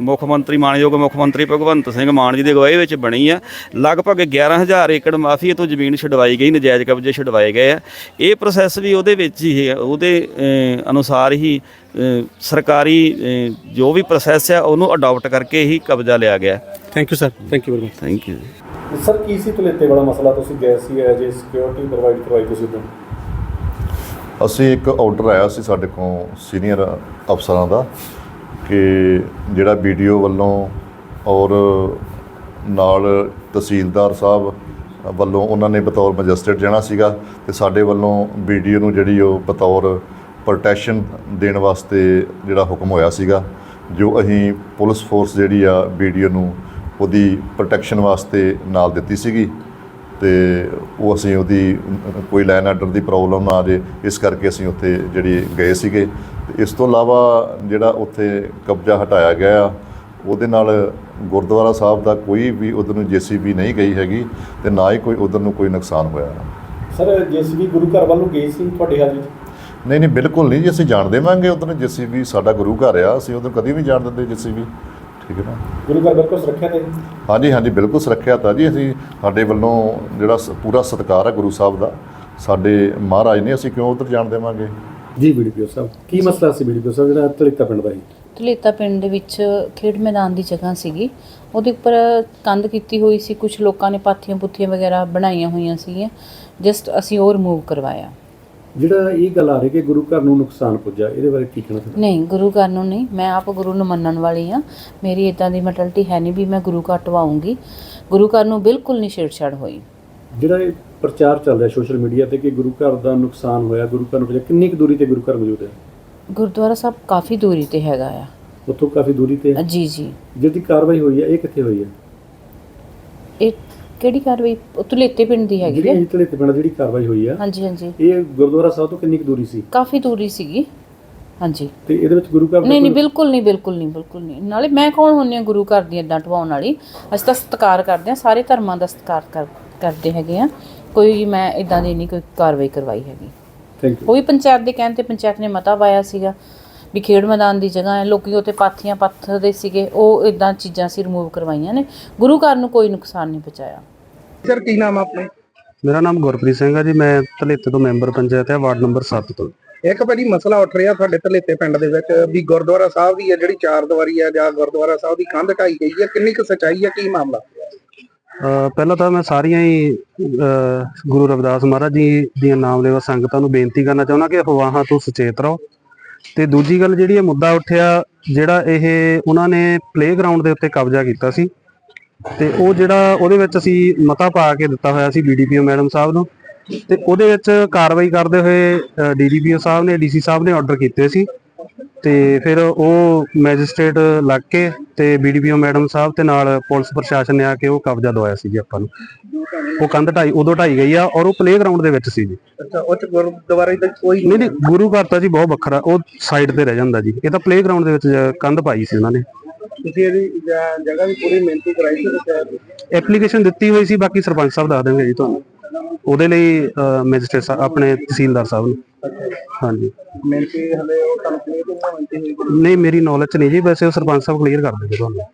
ਮੁੱਖ ਮੰਤਰੀ ਮਾਨਯੋਗ ਮੁੱਖ ਮੰਤਰੀ ਭਗਵੰਤ ਸਿੰਘ ਮਾਨ ਜੀ ਦੀ ਅਗਵਾਈ ਵਿੱਚ ਬਣੀ ਆ ਲਗਭਗ 11000 ਏਕੜ ਮਾਫੀਏ ਤੋਂ ਜ਼ਮੀਨ ਛਡਵਾਈ ਗਈ ਨਜਾਇਜ਼ ਕਬਜ਼ੇ ਛਡਵਾਏ ਗਏ ਆ। ਇਹ ਪ੍ਰੋਸੈਸ ਵੀ ਉਹਦੇ ਵਿੱਚ ਹੀ ਹੈ ਉਹਦੇ ਅਨੁਸਾਰ ਹੀ ਸਰਕਾਰੀ ਜੋ ਵੀ ਪ੍ਰੋਸੈਸ ਆ ਉਹਨੂੰ ਅਡਾਪਟ ਕਰਕੇ ਹੀ ਕਬਜ਼ਾ ਲਿਆ ਗਿਆ। Thank you sir thank you very thank you much sir ਕੀ ਸੀ ਤੁਲੇਤੇ ਵਾਲਾ ਮਸਲਾ? ਤੁਸੀਂ ਗਏ ਸੀ ਜੇ ਸਿਕਿਉਰਿਟੀ ਪ੍ਰੋਵਾਈਡ ਕਰਵਾਈ ਤੁਸੀਂ ਉਦੋਂ ਅਸੀਂ ਇੱਕ ਆਰਡਰ ਆਇਆ ਸੀ ਸਾਡੇ ਕੋਲ ਸੀਨੀਅਰ ਅਫਸਰਾਂ ਦਾ ਕਿ ਜਿਹੜਾ ਵੀਡੀਓ ਵੱਲੋਂ ਔਰ ਨਾਲ ਤਹਿਸੀਲਦਾਰ ਸਾਹਿਬ ਵੱਲੋਂ ਉਹਨਾਂ ਨੇ ਬਤੌਰ ਮੈਜਿਸਟਰੇਟ ਜਾਣਾ ਸੀਗਾ ਤੇ ਸਾਡੇ ਵੱਲੋਂ ਵੀਡੀਓ ਨੂੰ ਜਿਹੜੀ ਉਹ ਬਤੌਰ ਪ੍ਰੋਟੈਕਸ਼ਨ ਦੇਣ ਵਾਸਤੇ ਜਿਹੜਾ ਹੁਕਮ ਹੋਇਆ ਸੀਗਾ, ਜੋ ਅਸੀਂ ਪੁਲਿਸ ਫੋਰਸ ਜਿਹੜੀ ਆ ਵੀਡੀਓ ਨੂੰ ਉਹਦੀ ਪ੍ਰੋਟੈਕਸ਼ਨ ਵਾਸਤੇ ਨਾਲ ਦਿੱਤੀ ਸੀਗੀ। ਤੇ ਉਹ ਅਸੀਂ ਉਹਦੀ ਕੋਈ ਲਾਈਨ ਆਰਡਰ ਦੀ ਪ੍ਰੋਬਲਮ ਨਾ ਆ ਜੇ ਇਸ ਕਰਕੇ ਅਸੀਂ ਉੱਥੇ ਜਿਹੜੀ ਗਏ ਸੀਗੇ। ਇਸ ਤੋਂ ਇਲਾਵਾ ਜਿਹੜਾ ਉੱਥੇ ਕਬਜ਼ਾ ਹਟਾਇਆ ਗਿਆ ਆ ਉਹਦੇ ਨਾਲ ਗੁਰਦੁਆਰਾ ਸਾਹਿਬ ਦਾ ਕੋਈ ਵੀ ਉਧਰ ਨੂੰ ਜੀਸੀਬੀ ਨਹੀਂ ਗਈ ਹੈਗੀ ਤੇ ਨਾ ਹੀ ਕੋਈ ਉਧਰ ਨੂੰ ਕੋਈ ਨੁਕਸਾਨ ਹੋਇਆ। ਸਰ ਜੀਸੀਬੀ ਗੁਰੂ ਘਰ ਵੱਲ ਨੂੰ ਗਈ ਸੀ ਤੁਹਾਡੇ ਹਾਲ ਵਿੱਚ? ਨਹੀਂ ਨਹੀਂ ਬਿਲਕੁਲ ਨਹੀਂ ਜੀ ਅਸੀਂ ਜਾਣ ਦੇਵਾਂਗੇ ਉਧਰ ਨੂੰ ਜੀਸੀਬੀ ਸਾਡਾ ਗੁਰੂ ਘਰ ਆ ਅਸੀਂ ਉਧਰ ਕਦੀ ਵੀ ਜਾਣ ਦਿੰਦੇ ਜੀਸੀਬੀ। ਠੀਕ ਹੈ ਨਾ? ਗੁਰੂ ਘਰ ਬਿਲਕੁਲ ਸੁਰੱਖਿਆ ਤੇ ਹਾਂਜੀ ਹਾਂਜੀ ਬਿਲਕੁਲ ਸੁਰੱਖਿਆ ਤਾਂ ਜੀ। ਅਸੀਂ ਸਾਡੇ ਵੱਲੋਂ ਜਿਹੜਾ ਸ- ਪੂਰਾ ਸਤਿਕਾਰ ਹੈ ਗੁਰੂ ਸਾਹਿਬ ਦਾ। ਸਾਡੇ ਮਹਾਰਾਜ ਨੇ ਅਸੀਂ ਕਿਉਂ ਉਧਰ ਜਾਣ ਦੇਵਾਂਗੇ? ਜੀ ਵੀਡੀਓ ਸਾਹਿਬ ਕੀ ਮਸਲਾ ਸੀ ਵੀਡੀਓ ਸਾਹਿਬ ਜਿਹੜਾ ਤਲੇਤਾ ਪਿੰਡ ਦਾ ਸੀ? ਧਲੇਤਾ ਪਿੰਡ ਦੇ ਵਿੱਚ ਖੇਡ ਮੈਦਾਨ ਦੀ ਜਗ੍ਹਾ ਸੀਗੀ। ਉਹਦੇ ਉੱਪਰ ਕੰਧ ਕੀਤੀ ਹੋਈ ਸੀ। ਕੁਝ ਲੋਕਾਂ ਨੇ ਪਾਥੀਆਂ ਪੁੱਥੀਆਂ ਵਗੈਰਾ ਬਣਾਈਆਂ ਹੋਈਆਂ ਸੀਗੀਆਂ। ਜਸਟ ਅਸੀਂ ਉਹ ਰਿਮੂਵ ਕਰਵਾਇਆ। ਜਿਹੜਾ ਇਹ ਗੱਲ ਆ ਰਹੀ ਕਿ ਗੁਰੂ ਘਰ ਨੂੰ ਨੁਕਸਾਨ ਪੁੱਜਾ ਇਹਦੇ ਬਾਰੇ ਕੀ ਕਹਿਣਾ ਤੁਹਾਡਾ ਨਹੀਂ ਗੁਰੂ ਘਰ ਨੂੰ ਨਹੀਂ ਮੈਂ ਆਪ ਗੁਰੂ ਨੂੰ ਮੰਨਣ ਵਾਲੀ ਆ ਮੇਰੀ ਇਦਾਂ ਦੀ ਮੈਂਟੈਲਿਟੀ ਹੈ ਨਹੀਂ ਵੀ ਮੈਂ ਗੁਰੂ ਘਰ ਟਵਾਉਂਗੀ ਗੁਰੂ ਘਰ ਨੂੰ ਬਿਲਕੁਲ ਨਹੀਂ ਛੇੜਛਾੜ ਹੋਈ। ਜਿਹੜਾ ਇਹ ਪ੍ਰਚਾਰ ਚੱਲ ਰਿਹਾ ਸੋਸ਼ਲ ਮੀਡੀਆ ਤੇ ਕਿ ਗੁਰੂ ਘਰ ਦਾ ਨੁਕਸਾਨ ਹੋਇਆ ਗੁਰੂ ਘਰ ਨੂੰ ਪੁੱਜਾ ਕਿੰਨੀ ਕੁ ਦੂਰੀ ਤੇ ਗੁਰੂ ਘਰ ਮੌਜੂਦ ਹੈ? ਗੁਰਦੁਆਰਾ ਸਾਹਿਬ ਕਾਫੀ ਦੂਰੀ ਤੇ ਹੈਗਾ ਆ। ਉੱਥੋਂ ਕਾਫੀ ਦੂਰੀ ਤੇ ਹੈ। ਜੀ ਜੀ। ਜਿਹੜੀ ਕਾਰਵਾਈ ਹੋਈ ਹੈ ਇਹ ਕਿੱਥੇ ਹੋਈ ਹੈ? ਇਹ ਕਿਹੜੀ ਕਾਰਵਾਈ? ਉਹ ਪਿੰਡ ਦੀ ਹੈਗੀ ਜਿਹੜੀ ਹੈ। ਇਹ ਪਿੰਡ ਜਿਹੜੀ ਕਾਰਵਾਈ ਹੋਈ ਹੈ ਹਾਂਜੀ ਹਾਂਜੀ। ਇਹ ਗੁਰਦੁਆਰਾ ਸਾਹਿਬ ਤੋਂ ਕਿੰਨੀ ਕੁ ਦੂਰੀ ਸੀ? ਕਾਫੀ ਦੂਰੀ ਸੀਗੀ। ਹਾਂਜੀ। ਤੇ ਇਹਦੇ ਵਿੱਚ ਗੁਰੂ ਘਰ ਦਾ ਨਹੀਂ ਨਹੀਂ ਕੋਈ- ਬਿਲਕੁਲ ਨਹੀਂ ਬਿਲਕੁਲ ਨਹੀਂ ਬਿਲਕੁਲ ਨਹੀਂ। ਨਾਲੇ ਮੈਂ ਕੌਣ ਹੁੰਨੀ ਆ ਗੁਰੂ ਘਰ ਦੀ ਇਦਾਂ ਢਵਾਉਣ ਵਾਲੀ? ਅਸੀਂ ਤਾਂ ਸਤਿਕਾਰ ਕਰਦੇ ਆ ਸਾਰੇ ਧਰਮਾਂ ਦਾ ਸਤਿਕਾਰ ਕਰ- ਕਰਦੇ ਹੈਗੇ ਆ ਕੋਈ ਮੈਂ ਇਦਾਂ ਦੀ ਨਹੀਂ ਕੋਈ ਕਾਰਵਾਈ ਕਰਵਾਈ ਹੈਗੀ। ਥੈਂਕ ਯੂ ਉਹ ਵੀ ਪੰਚਾਇਤ ਦੇ ਕਹਿਣ ਤੇ ਪੰਚਾਇਤ ਨੇ ਮਤਾ ਪਾਇਆ ਸੀਗਾ। ਵੀ ਖੇਡ ਮੈਦਾਨ ਦੀ ਜਗ੍ਹਾ ਹੈ ਲੋਕੀ ਉੱਤੇ ਪਾਥੀਆਂ ਪੱਥਰਦੇ ਸੀਗੇ ਉਹ ਇਦਾਂ ਚੀਜ਼ਾਂ ਸੀ ਰਿਮੂਵ ਕਰਵਾਈਆਂ ਨੇ। ਗੁਰੂ ਘਰ ਨੂੰ ਕੋਈ ਨੁਕਸਾਨ ਨਹੀਂ ਪਹੁੰਚਾਇਆ। ਸਰ ਕੀ ਨਾਮ ਆ ਆਪਣੇ? ਮੇਰਾ ਨਾਮ ਗੁਰਪ੍ਰੀਤ ਸਿੰਘ ਹੈ ਜੀ ਮੈਂ ਧਲੇਤੇ ਤੋਂ ਮੈਂਬਰ ਪੰਚਾਇਤ ਹੈ ਵਾਰਡ ਨੰਬਰ 7 ਤੋਂ। ਇੱਕ ਭਾਜੀ ਮਸਲਾ ਉੱਠ ਰਿਹਾ ਸਾਡੇ ਧਲੇਤੇ ਪਿੰਡ ਦੇ ਵਿੱਚ ਵੀ ਗੁਰਦੁਆਰਾ ਸਾਹਿਬ ਦੀ ਹੈ ਜਿਹੜੀ ਚਾਰ ਦੀਵਾਰੀ ਆ ਜਾਂ ਗੁਰਦੁਆਰਾ ਸਾਹਿਬ ਦੀ ਕੰਧ ਢਾਈ ਗਈ ਹੈ ਕਿੰਨੀ ਕੁ ਸਚਾਈ ਹੈ ਕੀ ਮਾਮਲਾ? ਪਹਿਲਾਂ ਤਾਂ ਮੈਂ ਸਾਰੀਆਂ ਹੀ ਗੁਰੂ ਰਵਿਦਾਸ ਮਹਾਰਾਜ ਜੀ ਦੀਆਂ ਨਾਮ ਲੈਵਾ ਸੰਗਤਾਂ ਨੂੰ ਬੇਨਤੀ ਕਰਨਾ ਚਾਹੁੰਦਾ ਕਿ ਅਫਵਾਹਾਂ ਤੋਂ ਸੁਚੇਤ ਰਹੋ। ਤੇ ਦੂਜੀ ਗੱਲ ਜਿਹੜੀ ਇਹ ਮੁੱਦਾ ਉੱਠਿਆ, ਜਿਹੜਾ ਇਹ ਉਹਨਾਂ ਨੇ ਪਲੇਗਰਾਉਂਡ ਦੇ ਉੱਤੇ ਕਬਜ਼ਾ ਕੀਤਾ ਸੀ, ਤੇ ਉਹ ਜਿਹੜਾ ਉਹਦੇ ਵਿੱਚ ਅਸੀਂ ਮਤਾ ਪਾ ਕੇ ਦਿੱਤਾ ਹੋਇਆ ਸੀ ਬੀਡੀਪੀਓ ਮੈਡਮ ਸਾਹਿਬ ਨੂੰ, ਤੇ ਉਹਦੇ ਵਿੱਚ ਕਾਰਵਾਈ ਕਰਦੇ ਹੋਏ ਡੀਡੀਪੀਓ ਸਾਹਿਬ ਨੇ ਡੀਸੀ ਸਾਹਿਬ ਨੇ ਆਰਡਰ ਕੀਤੇ ਸੀ। ਤੇ ਫਿਰ ਉਹ ਮੈਜਿਸਟ੍ਰੇਟ ਲੱਗ ਕੇ ਤੇ ਬੀਡੀਪੀਓ ਮੈਡਮ ਸਾਹਿਬ ਤੇ ਨਾਲ ਪੁਲਿਸ ਪ੍ਰਸ਼ਾਸਨ ਨੇ ਆ ਕੇ ਉਹ ਕਬਜ਼ਾ ਦਵਾਇਆ ਸੀ ਜੀ ਆਪਾਂ ਨੂੰ। ਉਹ ਕੰਧ ਢਾਈ ਉਦੋਂ ਢਾਈ ਗਈ ਆ ਔਰ ਉਹ ਪਲੇਗਰਾਉਂਡ ਦੇ ਵਿੱਚ ਸੀ ਜੀ। ਅੱਛਾ ਉਹ ਚ ਗੁਰਦੁਆਰੇ ਦਾ ਕੋਈ ਨਹੀਂ ਨਹੀਂ ਗੁਰੂ ਘਰ ਤਾਂ ਜੀ ਬਹੁਤ ਵੱਖਰਾ ਉਹ ਸਾਈਡ ਤੇ ਰਹਿ ਜਾਂਦਾ ਜੀ। ਇਹ ਤਾਂ ਪਲੇਗਰਾਉਂਡ ਦੇ ਵਿੱਚ ਕੰਧ ਪਾਈ ਸੀ ਉਹਨਾਂ ਨੇ। ਤੁਸੀਂ ਇਹਦੀ ਜ- ਜਗ੍ਹਾ ਦੀ ਪੂਰੀ ਮਿਹਨਤੀ ਕਰਾਈ ਸੀ ਤੇ ਐਪਲੀਕੇਸ਼ਨ ਦਿੱਤੀ ਹੋਈ ਸੀ ਬਾਕੀ ਸਰਪੰਚ ਸਾਹਿਬ ਦੱਸ ਦੇਣਗੇ ਜੀ ਤੁਹਾਨੂੰ। ਉਹਦੇ ਲਈ ਮੈਜਿਸਟ੍ਰੇਟ ਆਪਣੇ ਤਹਿਸੀਲਦਾਰ ਸਾਹਿਬ ਨੂੰ। ਹਾਂਜੀ। ਮਿਹਨਤੀ ਹਲੇ ਉਹ ਤੁਹਾਨੂੰ ਕਲੀਅਰ ਨਹੀਂ ਮਿਹਨਤੀ ਹੋਈ ਨਹੀਂ ਮੇਰੀ ਨੌਲੇਜ ਚ ਨਹੀਂ ਜੀ ਵੈਸੇ ਉਹ ਸਰਪੰਚ ਸਾਹਿਬ ਕਲੀਅਰ ਕਰ ਦੇਣਗੇ ਤੁਹਾਨੂੰ।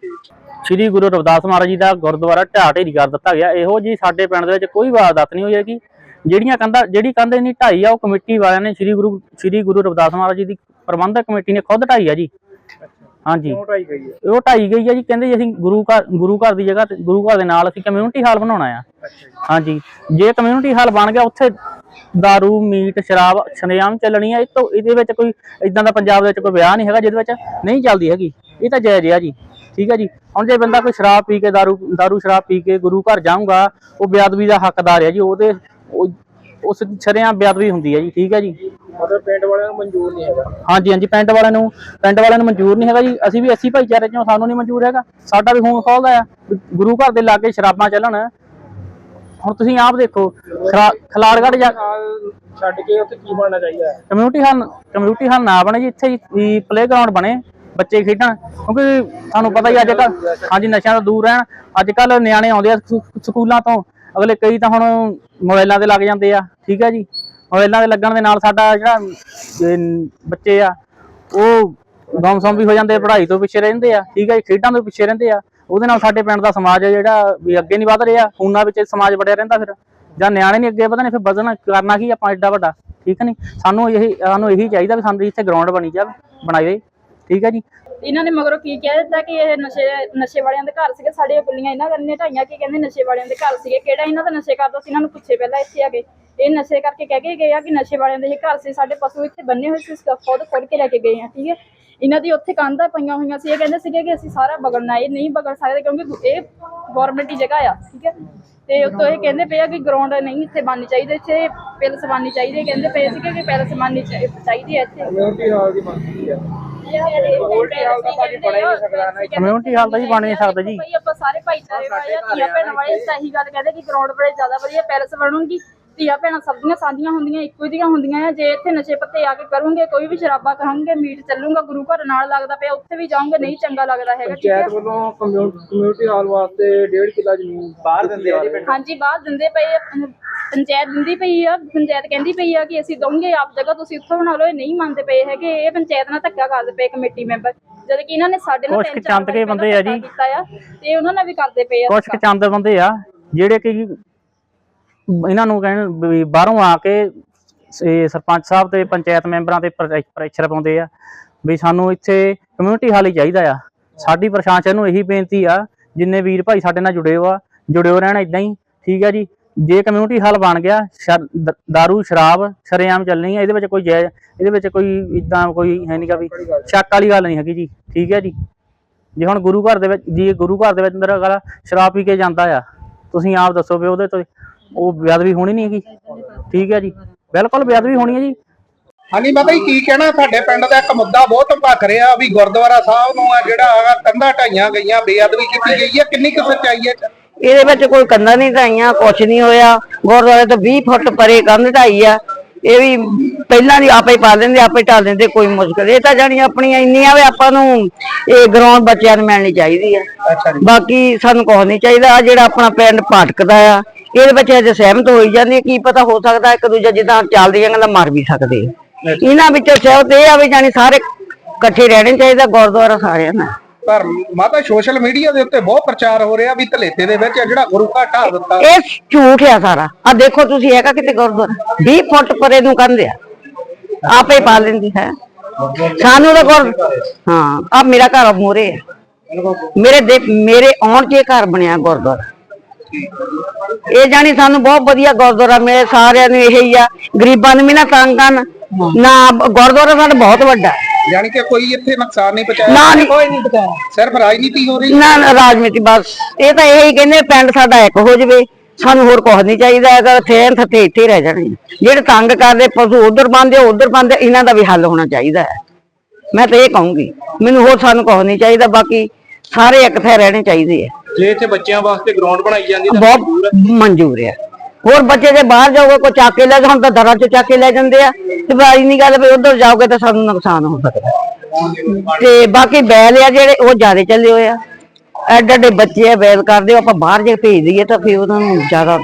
ਸ੍ਰੀ ਗੁਰੂ ਰਵਿਦਾਸ ਮਹਾਰਾਜ ਜੀ ਦਾ ਗੁਰਦੁਆਰਾ ਢਾਹ ਢੇਰੀ ਕਰ ਦਿੱਤਾ ਗਿਆ। ਇਹੋ ਜੀ ਸਾਡੇ ਪਿੰਡ ਦੇ ਵਿੱਚ ਕੋਈ ਵਾਰਦਾਤ ਨਹੀਂ ਹੋਈ ਹੈਗੀ। ਜਿਹੜੀਆਂ ਕੰਧਾਂ ਜਿਹੜੀ ਕੰਧ ਇੰਨੀ ਢਾਈ ਆ ਉਹ ਕਮੇਟੀ ਵਾਲਿਆਂ ਨੇ ਸ੍ਰੀ ਗੁਰੂ ਸ੍ਰੀ ਗੁਰੂ ਰਵਿਦਾਸ ਮਹਾਰਾਜ ਜੀ ਦੀ ਪ੍ਰਬੰਧਕ ਕਮੇਟੀ ਨੇ ਖੁਦ ਢਾਈ ਆ ਜੀ। ਹਾਂਜੀ। ਕਿਉਂ ਢਾਈ ਗਈ ਹੈ ਉਹ ਢਾਈ ਗਈ ਆ ਜੀ। ਕਹਿੰਦੇ ਜੀ ਅਸੀਂ ਗੁਰੂ ਘਰ ਗੁਰੂ ਘਰ ਦੀ ਜਗ੍ਹਾ ਤੇ ਗੁਰੂ ਘਰ ਦੇ ਨਾਲ ਅਸੀਂ ਕਮਿਊਨਿਟੀ ਹਾਲ ਬਣਾਉਣਾ ਆ। ਹਾਂਜੀ। ਜੇ ਕਮਿਊਨਿਟੀ ਹਾਲ ਬਣ ਗਿਆ ਉੱਥੇ दारू ਮੀਟ ਸ਼ਰਾਬ ਸ਼ਰੇਆਮ ਚੱਲਣੀ ਆ ਇਹ ਤੋਂ ਇਹਦੇ ਵਿੱਚ ਕੋਈ ਇਦਾਂ ਦਾ ਪੰਜਾਬ ਦੇ ਵਿੱਚ ਕੋਈ ਵਿਆਹ ਨਹੀਂ ਹੈਗਾ ਜਿਹਦੇ ਵਿੱਚ ਨਹੀਂ ਚੱਲਦੀ ਹੈਗੀ ਇਹ ਤਾਂ ਜਾਇਜ਼ ਆ ਜੀ ਠੀਕ ਹੈ ਜੀ ਹੁਣ ਜੇ ਬੰਦਾ ਕੋਈ ਸ਼ਰਾਬ ਪੀ ਕੇ दारू दारू ਸ਼ਰਾਬ ਪੀ ਕੇ ਗੁਰੂ ਘਰ ਜਾਊਗਾ ਉਹ ਬੇਅਦਬੀ ਦਾ ਹੱਕਦਾਰ ਹੈ ਜੀ ਉਹਦੇ ਉਹ- ਉਸ ਸ਼ਰੇਆਮ ਬੇਅਦਬੀ ਹੁੰਦੀ ਹੈ ਜੀ ਠੀਕ ਹੈ ਜੀ ਮਤਲਬ ਪਿੰਡ ਵਾਲਿਆਂ ਨੂੰ ਮਨਜ਼ੂਰ ਨਹੀਂ ਹੈਗਾ ਹਾਂਜੀ ਹਾਂਜੀ ਪਿੰਡ ਵਾਲਿਆਂ ਨੂੰ ਪਿੰਡ ਵਾਲਿਆਂ ਨੂੰ ਮਨਜ਼ੂਰ ਨਹੀਂ ਹੈਗਾ ਜੀ ਅਸੀਂ ਵੀ ਅਸੀਂ ਭਾਈਚਾਰੇ ਚੋਂ ਸਾਨੂੰ ਨਹੀਂ ਮਨਜ਼ੂਰ ਹੈਗਾ ਸਾਡਾ ਵੀ ਖੂਨ ਖੋਲਦਾ ਆ ਵੀ ਗੁਰੂ ਘਰ ਦੇ ਲਾਗੇ ਸ਼ਰਾਬਾਂ ਚੱਲਣ ਹੁਣ ਤੁਸੀਂ ਆਪ ਦੇਖੋ ਖਲਾੜਗੜ੍ਹ ਜਾ ਛੱਡ ਕੇ ਉੱਥੇ ਕੀ ਬਣਨਾ ਚਾਹੀਦਾ? ਕਮਿਊਨਿਟੀ ਹਾਲ ਕਮਿਊਨਿਟੀ ਹਾਲ ਨਾ ਬਣੇ ਜੀ ਇੱਥੇ ਹੀ ਪਲੇਗਰਾਉਂਡ ਬਣੇ ਬੱਚੇ ਖੇਡਣ ਕਿਉਂਕਿ ਤੁਹਾਨੂੰ ਪਤਾ ਹੀ ਅੱਜ ਕੱਲ੍ਹ ਹਾਂਜੀ ਨਸ਼ਿਆਂ ਤੋਂ ਦੂਰ ਰਹਿਣ। ਅੱਜ ਕੱਲ ਨਿਆਣੇ ਆਉਂਦੇ ਆ ਸਕੂ- ਸਕੂਲਾਂ ਤੋਂ। ਅਗਲੇ ਕਈ ਤਾਂ ਹੁਣ ਮੋਬਾਈਲਾਂ ਤੇ ਲੱਗ ਜਾਂਦੇ ਆ ਠੀਕ ਹੈ ਜੀ? ਮੋਬਾਈਲਾਂ ਦੇ ਲੱਗਣ ਦੇ ਨਾਲ ਸਾਡਾ ਜਿਹੜਾ ਬੱਚੇ ਆ ਉਹ ਗਮਸਮ ਵੀ ਹੋ ਜਾਂਦੇ ਆ, ਪੜ੍ਹਾਈ ਤੋਂ ਪਿੱਛੇ ਰਹਿੰਦੇ ਆ ਠੀਕ ਹੈ ਜੀ? ਖੇਡਾਂ ਤੋਂ ਪਿੱਛੇ ਰਹਿੰਦੇ ਆ। ਉਹਦੇ ਨਾਲ ਸਾਡੇ ਪਿੰਡ ਦਾ ਸਮਾਜ ਆ ਜਿਹੜਾ ਵੀ ਅੱਗੇ ਨਹੀਂ ਵਧ ਰਿਹਾ, ਫੋਨਾਂ ਵਿੱਚ ਸਮਾਜ ਵੜਿਆ ਰਹਿੰਦਾ ਫਿਰ। ਜਾਂ ਨਿਆਣੇ ਨਹੀਂ ਅੱਗੇ ਵਧਣੇ, ਫਿਰ ਵਧਣ ਕਰਨਾ ਕੀ ਆਪਾਂ ਐਡਾ ਵੱਡਾ, ਠੀਕ ਹੈ ਨਹੀਂ ਸਾਨੂੰ ਇਹ, ਸਾਨੂੰ ਇਹੀ ਚਾਹੀਦਾ ਵੀ ਸਾਨੂੰ ਇੱਥੇ ਗਰਾਊਂਡ ਬਣੀ ਜਾਵੇ ਬਣਾਏ ਠੀਕ ਹੈ ਜੀ? ਇਹਨਾਂ ਨੇ ਮਗਰੋਂ ਕੀ ਕਹਿ ਦਿੱਤਾ ਕਿ ਇਹ ਨਸ਼ੇ ਨਸ਼ੇ ਵਾਲਿਆਂ ਦੇ ਘਰ ਸੀਗੇ, ਸਾਡੀਆਂ ਗੁੱਲੀਆਂ ਇਹਨਾਂ ਨੇ ਢਾਈਆਂ, ਕੀ ਕਹਿੰਦੇ ਨਸ਼ੇ ਵਾਲਿਆਂ ਦੇ ਘਰ ਸੀਗੇ? ਕਿਹੜਾ ਇਹਨਾਂ ਦਾ ਨਸ਼ੇ ਕਰਦਾ ਸੀ? ਇਹਨਾਂ ਨੂੰ ਪੁੱਛੇ ਪਹਿਲਾਂ ਇੱਥੇ ਆ ਕੇ। ਇਹ ਨਸ਼ੇ ਕਰਕੇ ਕਹਿ ਕੇ ਗਏ ਆ ਕਿ ਨਸ਼ੇ ਵਾਲਿਆਂ ਦੇ ਇਹ ਘਰ ਸੀ ਸਾਡੇ ਪਸ਼ੂ ਇੱਥੇ ਬੰਨੇ ਹੋਏ ਸੀ ਖੁਦ ਖੁਦ ਕੇ ਲੈ ਕੇ ਗਏ ਆ ਠੀਕ ਹੈ? ਇਹਨਾਂ ਦੀ ਉੱਥੇ ਕੰਧਾਂ ਪਈਆਂ ਹੋਈਆਂ ਸੀ ਇਹ ਕਹਿੰਦੇ ਸੀਗੇ ਕਿ ਅਸੀਂ ਸਾਰਾ ਬਗੜਨਾ ਇਹ ਨਹੀਂ ਬਗੜ ਸਕਦੇ ਕਿਉਂਕਿ ਇਹ ਗਵਰਨਮੈਂਟ ਦੀ ਜਗ੍ਹਾ ਆ ਠੀਕ ਹੈ? ਤੇ ਉੱਤੋਂ ਇਹ ਕਹਿੰਦੇ ਪਏ ਆ ਕਿ ਗਰਾਊਂਡ ਨਹੀਂ ਇੱਥੇ ਬਣਨੀ ਚਾਹੀਦੀ ਇੱਥੇ ਪੈਲਸ ਬਣਨੀ ਚਾਹੀਦੀ। ਕਹਿੰਦੇ ਪਏ ਸੀਗੇ ਕਿ ਪੈਲਸ ਬਣਨੀ ਚਾਹੀ- ਚਾਹੀਦੀ ਹੈ ਇੱਥੇ। ਕਮਿਊਨਿਟੀ ਹਾਲ ਦੀ ਮੰਗ ਹੈ। ਕਮਿਊਨਿਟੀ ਹਾਲ ਤਾਂ ਭਾਜੀ ਬਣਾ ਹੀ ਨਹੀਂ ਸਕਦਾ ਨਾ ਕਮਿਊਨਿਟੀ ਹਾਲ ਤਾਂ ਜੀ ਬਣ ਨਹੀਂ ਸਕਦਾ ਜੀ। ਭਾਈ ਆਪਾਂ ਸਾਰੇ ਭਾਈਚਾਰੇ ਵਾਲੇ ਆ ਧੀਆਂ ਭੈਣਾਂ ਵਾਲੇ ਸਹੀ ਗੱਲ ਕਹਿੰਦੇ ਕਿ ਗਰਾਊਂਡ ਬੜੇ ਜ਼ਿਆਦਾ ਵਧੀਆ ਪੈਲਸ ਬਣੂਗੀ। ਧੀਆਂ ਭੈਣਾਂ ਸਭ ਦੀਆਂ ਸਾਂਝੀਆਂ ਹੁੰਦੀਆਂ ਇੱਕੋ ਜਿਹੀਆਂ ਹੁੰਦੀਆਂ ਆ। ਜੇ ਇੱਥੇ ਨਸ਼ੇ ਪੱਤੇ ਆ ਕੇ ਕਰੂੰਗੇ ਕੋਈ ਵੀ ਸ਼ਰਾਬਾ ਖਾਣਗੇ ਮੀਟ ਚੱਲੂਗਾ ਗੁਰੂ ਘਰ ਨਾਲ ਲੱਗਦਾ ਪਿਆ ਉੱਥੇ ਵੀ ਜਾਊਂਗੇ ਨਹੀਂ ਚੰਗਾ ਲੱਗਦਾ ਹੈਗਾ ਠੀਕ ਹੈ? ਪੰਚਾਇਤ ਵੱਲੋਂ ਕਮਿਊਨਿਟੀ ਹਾਲ ਵਾਸਤੇ 1.5 ਕਿੱਲਾ ਜ਼ਮੀਨ ਬਾਹਰ ਦਿੰਦੇ ਆ ਜੀ ਹਾਂਜੀ ਬਾਹਰ ਦਿੰਦੇ ਪਏ ਆ, ਪੰ- ਪੰਚਾਇਤ ਦਿੰਦੀ ਪਈ ਆ ਪੰਚਾਇਤ ਕਹਿੰਦੀ ਪਈ ਆ ਕਿ ਅਸੀਂ ਦਵਾਂਗੇ ਆਪ ਜਗ੍ਹਾ ਤੁਸੀਂ ਉੱਥੋਂ ਬਣਾ ਲਓ ਇਹ ਨਹੀਂ ਮੰਨਦੇ ਪਏ ਹੈਗੇ ਇਹ ਪੰਚਾਇਤ ਨਾਲ ਧੱਕਾ ਕਰਦੇ ਪਏ ਕਮੇਟੀ ਮੈਂਬਰ। ਜਦ ਕਿ ਇਹਨਾਂ ਨੇ ਸਾਡੇ ਨਾਲ ਕੁਛ ਕੁ ਚੰਦ ਕੇ ਬੰਦੇ ਆ ਜੀ। ਕੀਤਾ ਆ ਤੇ ਉਹਨਾਂ ਨਾਲ ਵੀ ਕਰਦੇ ਪਏ ਆ ਕੁਛ ਕੁ ਚੰਦ ਬੰਦੇ ਆ ਜਿਹੜੇ ਕਿ ਇਹਨਾਂ ਨੂੰ ਕਹਿਣ ਵੀ ਬਾਹਰੋਂ ਆ ਕੇ ਇਹ ਸਰਪੰਚ ਸਾਹਿਬ ਤੇ ਪੰਚਾਇਤ ਮੈਂਬਰਾਂ ਤੇ ਪ੍ਰੈਸ਼ਰ ਪਾਉਂਦੇ ਆ ਵੀ ਸਾਨੂੰ ਇੱਥੇ ਕਮਿਊਨਿਟੀ ਹਾਲ ਹੀ ਚਾਹੀਦਾ ਆ। ਸਾਡੀ ਪ੍ਰਸ਼ਾਸਨ ਨੂੰ ਇਹੀ ਬੇਨਤੀ ਆ, ਜਿੰਨੇ ਵੀਰ ਭਾਈ ਸਾਡੇ ਨਾਲ ਜੁੜੇ ਹੋ ਆ ਜੁੜਿਓ ਰਹਿਣ ਇਦਾਂ ਹੀ, ਠੀਕ ਹੈ ਜੀ। ਜੇ ਕਮਿਊਨਿਟੀ ਹਾਲ ਬਣ ਗਿਆ, ਸ਼ਰ- ਦਾਰੂ, ਸ਼ਰਾਬ, ਸ਼ਰੇਆਮ ਚੱਲਣੀ ਆ ਇਹਦੇ ਵਿੱਚ ਕੋਈ ਜਾਇਜ਼ ਇਹਦੇ ਵਿੱਚ ਕੋਈ ਇਦਾਂ ਕੋਈ ਹੈ ਨਹੀਂਗਾ ਵੀ ਸ਼ੱਕ ਵਾਲੀ ਗੱਲ ਨਹੀਂ ਹੈਗੀ ਜੀ, ਠੀਕ ਹੈ ਜੀ। ਜੇ ਹੁਣ ਗੁਰੂ ਘਰ ਦੇ ਵਿੱਚ, ਜੀ ਗੁਰੂ ਘਰ ਦੇ ਵਿੱਚ ਅੰਦਰ ਅਗਲਾ ਸ਼ਰਾਬ ਪੀ ਕੇ ਜਾਂਦਾ ਆ, ਤੁਸੀਂ ਆਪ ਦੱਸੋ ਵੀ ਉਹਦੇ ਤੋਂ ਉਹ ਬੇਅਦਬੀ ਹੋਣੀ ਨਹੀਂ ਹੈਗੀ। ਠੀਕ ਹੈ ਜੀ। ਬਿਲਕੁਲ ਬੇਅਦਬੀ ਹੋਣੀ ਹੈ ਜੀ। ਹਾਂਜੀ ਪਤਾ ਹੀ ਕੀ ਕਹਿਣਾ? ਸਾਡੇ ਪਿੰਡ ਦਾ ਇੱਕ ਮੁੱਦਾ ਬਹੁਤ ਭਖ ਰਿਹਾ ਵੀ ਗੁਰਦੁਆਰਾ ਸਾਹਿਬ ਨੂੰ ਆ ਜਿਹੜਾ ਹੈਗਾ ਕੰਧਾਂ ਢਾਈਆਂ ਗਈਆਂ ਬੇਅਦਬੀ ਕੀਤੀ ਗਈ ਹੈ। ਕਿੰਨੀ ਕੁ ਸੱਚਾਈ ਹੈ ਇਹਦੇ ਵਿੱਚ ਕੋਈ ਕੰਧਾਂ ਨਹੀਂ ਢਾਈਆਂ ਕੁਛ ਨਹੀਂ ਹੋਇਆ। ਗੁਰਦੁਆਰੇ ਤੋਂ 20 ਫੁੱਟ ਪਰੇ ਕੰਧ ਢਾਈ ਆ। ਇਹ ਵੀ ਪਹਿਲਾਂ ਦੀ ਆਪੇ ਪਾ ਲੈਂਦੇ ਆਪੇ ਢਾਲ ਦਿੰਦੇ ਕੋਈ ਮੁਸ਼ਕਲ ਇਹ ਤਾਂ ਜਾਣੀ ਆਪਣੀਆਂ ਇੰਨੀਆਂ ਵੀ ਆਪਾਂ ਨੂੰ ਇਹ ਗਰਾਊਂਡ ਬੱਚਿਆਂ ਨੂੰ ਮਿਲਣੀ ਚਾਹੀਦੀ ਆ ਜੀ। ਬਾਕੀ ਸਾਨੂੰ ਕੁਛ ਨਹੀਂ ਚਾਹੀਦਾ। ਆ ਜਿਹੜਾ ਆਪਣਾ ਪਿੰਡ ਭਟਕਦਾ ਆ ਇਹਦੇ ਵਿੱਚ ਅਜੇ ਸਹਿਮਤ ਹੋਈ ਜਾਂਦੀ ਹੈ ਕੀ ਪਤਾ ਹੋ ਸਕਦਾ ਇੱਕ ਦੂਜੇ ਜਿੱਦਾਂ ਚੱਲਦੀਆਂ ਗੱਲਾਂ ਮਰ ਵੀ ਸਕਦੇ ਆ। ਇਹਨਾਂ ਵਿੱਚੋਂ ਸਹਿਮਤ ਇਹ ਆ ਵੀ ਜਾਣੀ ਸਾਰੇ ਇਕੱਠੇ ਰਹਿਣੇ ਚਾਹੀਦਾ ਗੁਰਦੁਆਰਾ ਸਾਰਿਆਂ ਨਾਲ ਪਰ ਮਾਤਾ ਸੋਸ਼ਲ ਮੀਡੀਆ ਦੇ ਉੱਤੇ ਬਹੁਤ ਪ੍ਰਚਾਰ ਹੋ ਰਿਹਾ ਵੀ ਧਲੇਤੇ ਦੇ ਵਿੱਚ ਜਿਹੜਾ ਗੁਰੂ ਘਰ ਢਾਹ ਦਿੱਤਾ। ਇਹ ਝੂਠ ਆ ਸਾਰਾ। ਆ ਦੇਖੋ ਤੁਸੀਂ ਹੈਗਾ ਕਿਤੇ ਗੁਰਦੁਆਰਾ? 20 ਫੁੱਟ ਪਰੇ ਨੂੰ ਕੰਧ ਆ। ਆਪੇ ਪਾ ਲੈਂਦੀ ਹੈ। ਸਾਨੂੰ ਤਾਂ ਗੁਰ ਹਾਂ ਆ ਮੇਰਾ ਘਰ ਮੋਰੇ ਹੈ ਮੇਰੇ ਦੇ ਮੇਰੇ ਆਉਣ ਇਹ ਘਰ ਬਣਿਆ ਗੁਰਦੁਆਰਾ। ਇਹ ਜਾਣੀ ਸਾਨੂੰ ਬਹੁਤ ਵਧੀਆ ਗੁਰਦੁਆਰਾ ਮਿਲੇ ਸਾਰਿਆਂ ਨੂੰ ਇਹ ਹੀ ਆ ਗਰੀਬਾਂ ਨੂੰ ਵੀ ਨਾ ਤੰਗ ਕਰਨ। ਨਾ ਗੁਰਦੁਆਰਾ ਸਾਡਾ ਬਹੁਤ ਵੱਡਾ। ਹੈ। ਯਾਨੀ ਕਿ ਕੋਈ ਇੱਥੇ ਨੁਕਸਾਨ ਨਹੀਂ ਪਹੁੰਚਾਇਆ? ਨਾ ਨਹੀਂ। ਕੋਈ ਨਹੀਂ ਪਹੁੰਚਾਇਆ। ਸਿਰਫ ਰਾਜਨੀਤੀ ਹੋ ਰਹੀ? ਨਾ ਨਾ ਰਾਜਨੀਤੀ ਬਸ। ਇਹ ਤਾਂ ਇਹ ਕਹਿੰਦੇ ਪਿੰਡ ਸਾਡਾ ਇੱਕ ਹੋ ਜਵੇ। ਸਾਨੂੰ ਹੋਰ ਕੁਝ ਨਹੀਂ ਚਾਹੀਦਾ ਹੈਗਾ ਥੇਨ ਥੱਥੇ ਇੱਥੇ ਰਹਿ ਜਾਣੇ ਜਿਹੜੇ ਤੰਗ ਕਰਦੇ ਪਸ਼ੂ ਉਧਰ ਬੰਦੇ ਉਧਰ ਬੰਦੇ ਇਹਨਾਂ ਦਾ ਵੀ ਹੱਲ ਹੋਣਾ ਚਾਹੀਦਾ ਹੈ। ਮੈਂ ਤਾਂ ਇਹ ਕਹੂੰਗੀ ਮੈਨੂੰ ਹੋਰ ਸਾਨੂੰ ਕੁਝ ਨਹੀਂ ਚਾਹੀਦਾ ਬਾਕੀ ਸਾਰੇ ਇੱਕ ਥਾਂ ਰਹਿਣੇ ਚਾਹੀਦੇ ਆ। ਜੇ ਇੱਥੇ ਬੱਚਿਆਂ ਵਾਸਤੇ ਗਰਾਊਂਡ ਬਣਾਈ ਜਾਂਦੀ ਬਹੁਤ ਮਨਜ਼ੂਰ ਹੈ। ਹੋਰ ਬੱਚੇ ਜੇ ਬਾਹਰ ਜਾਓਗੇ ਕੋਈ ਚੱਕ ਕੇ ਲੈ ਜਾ ਤਾਂ ਦਰਾਂ ਚ ਚੱਕ ਕੇ ਲੈ ਜਾਂਦੇ ਆ। ਤੇ ਬਾਈ ਨਹੀਂ ਗੱਲ ਵੀ ਉਧਰ ਜਾਓਗੇ ਤਾਂ ਸਾਨੂੰ ਨੁਕਸਾਨ ਹੋ ਸਕਦਾ। ਤੇ ਬਾਕੀ ਬੈਲ ਆ ਜਿਹੜੇ ਉਹ ਜ਼ਿਆਦਾ ਚੱਲੇ ਹੋਏ ਆ। ਐਡੇ ਐਡੇ ਬੱਚੇ ਆ ਬੈਲ ਕਰਦੇ ਆਪਾਂ ਬਾਹਰ ਜੇ ਭੇਜ ਦਈਏ ਤਾਂ ਫਿਰ ਉਹਨਾਂ ਨੂੰ ਜ਼ਿਆਦਾ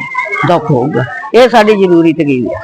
ਦੁੱਖ ਹੋਊਗਾ। ਇਹ ਸਾਡੀ ਜ਼ਰੂਰੀ ਤਕੀਦ ਹੈ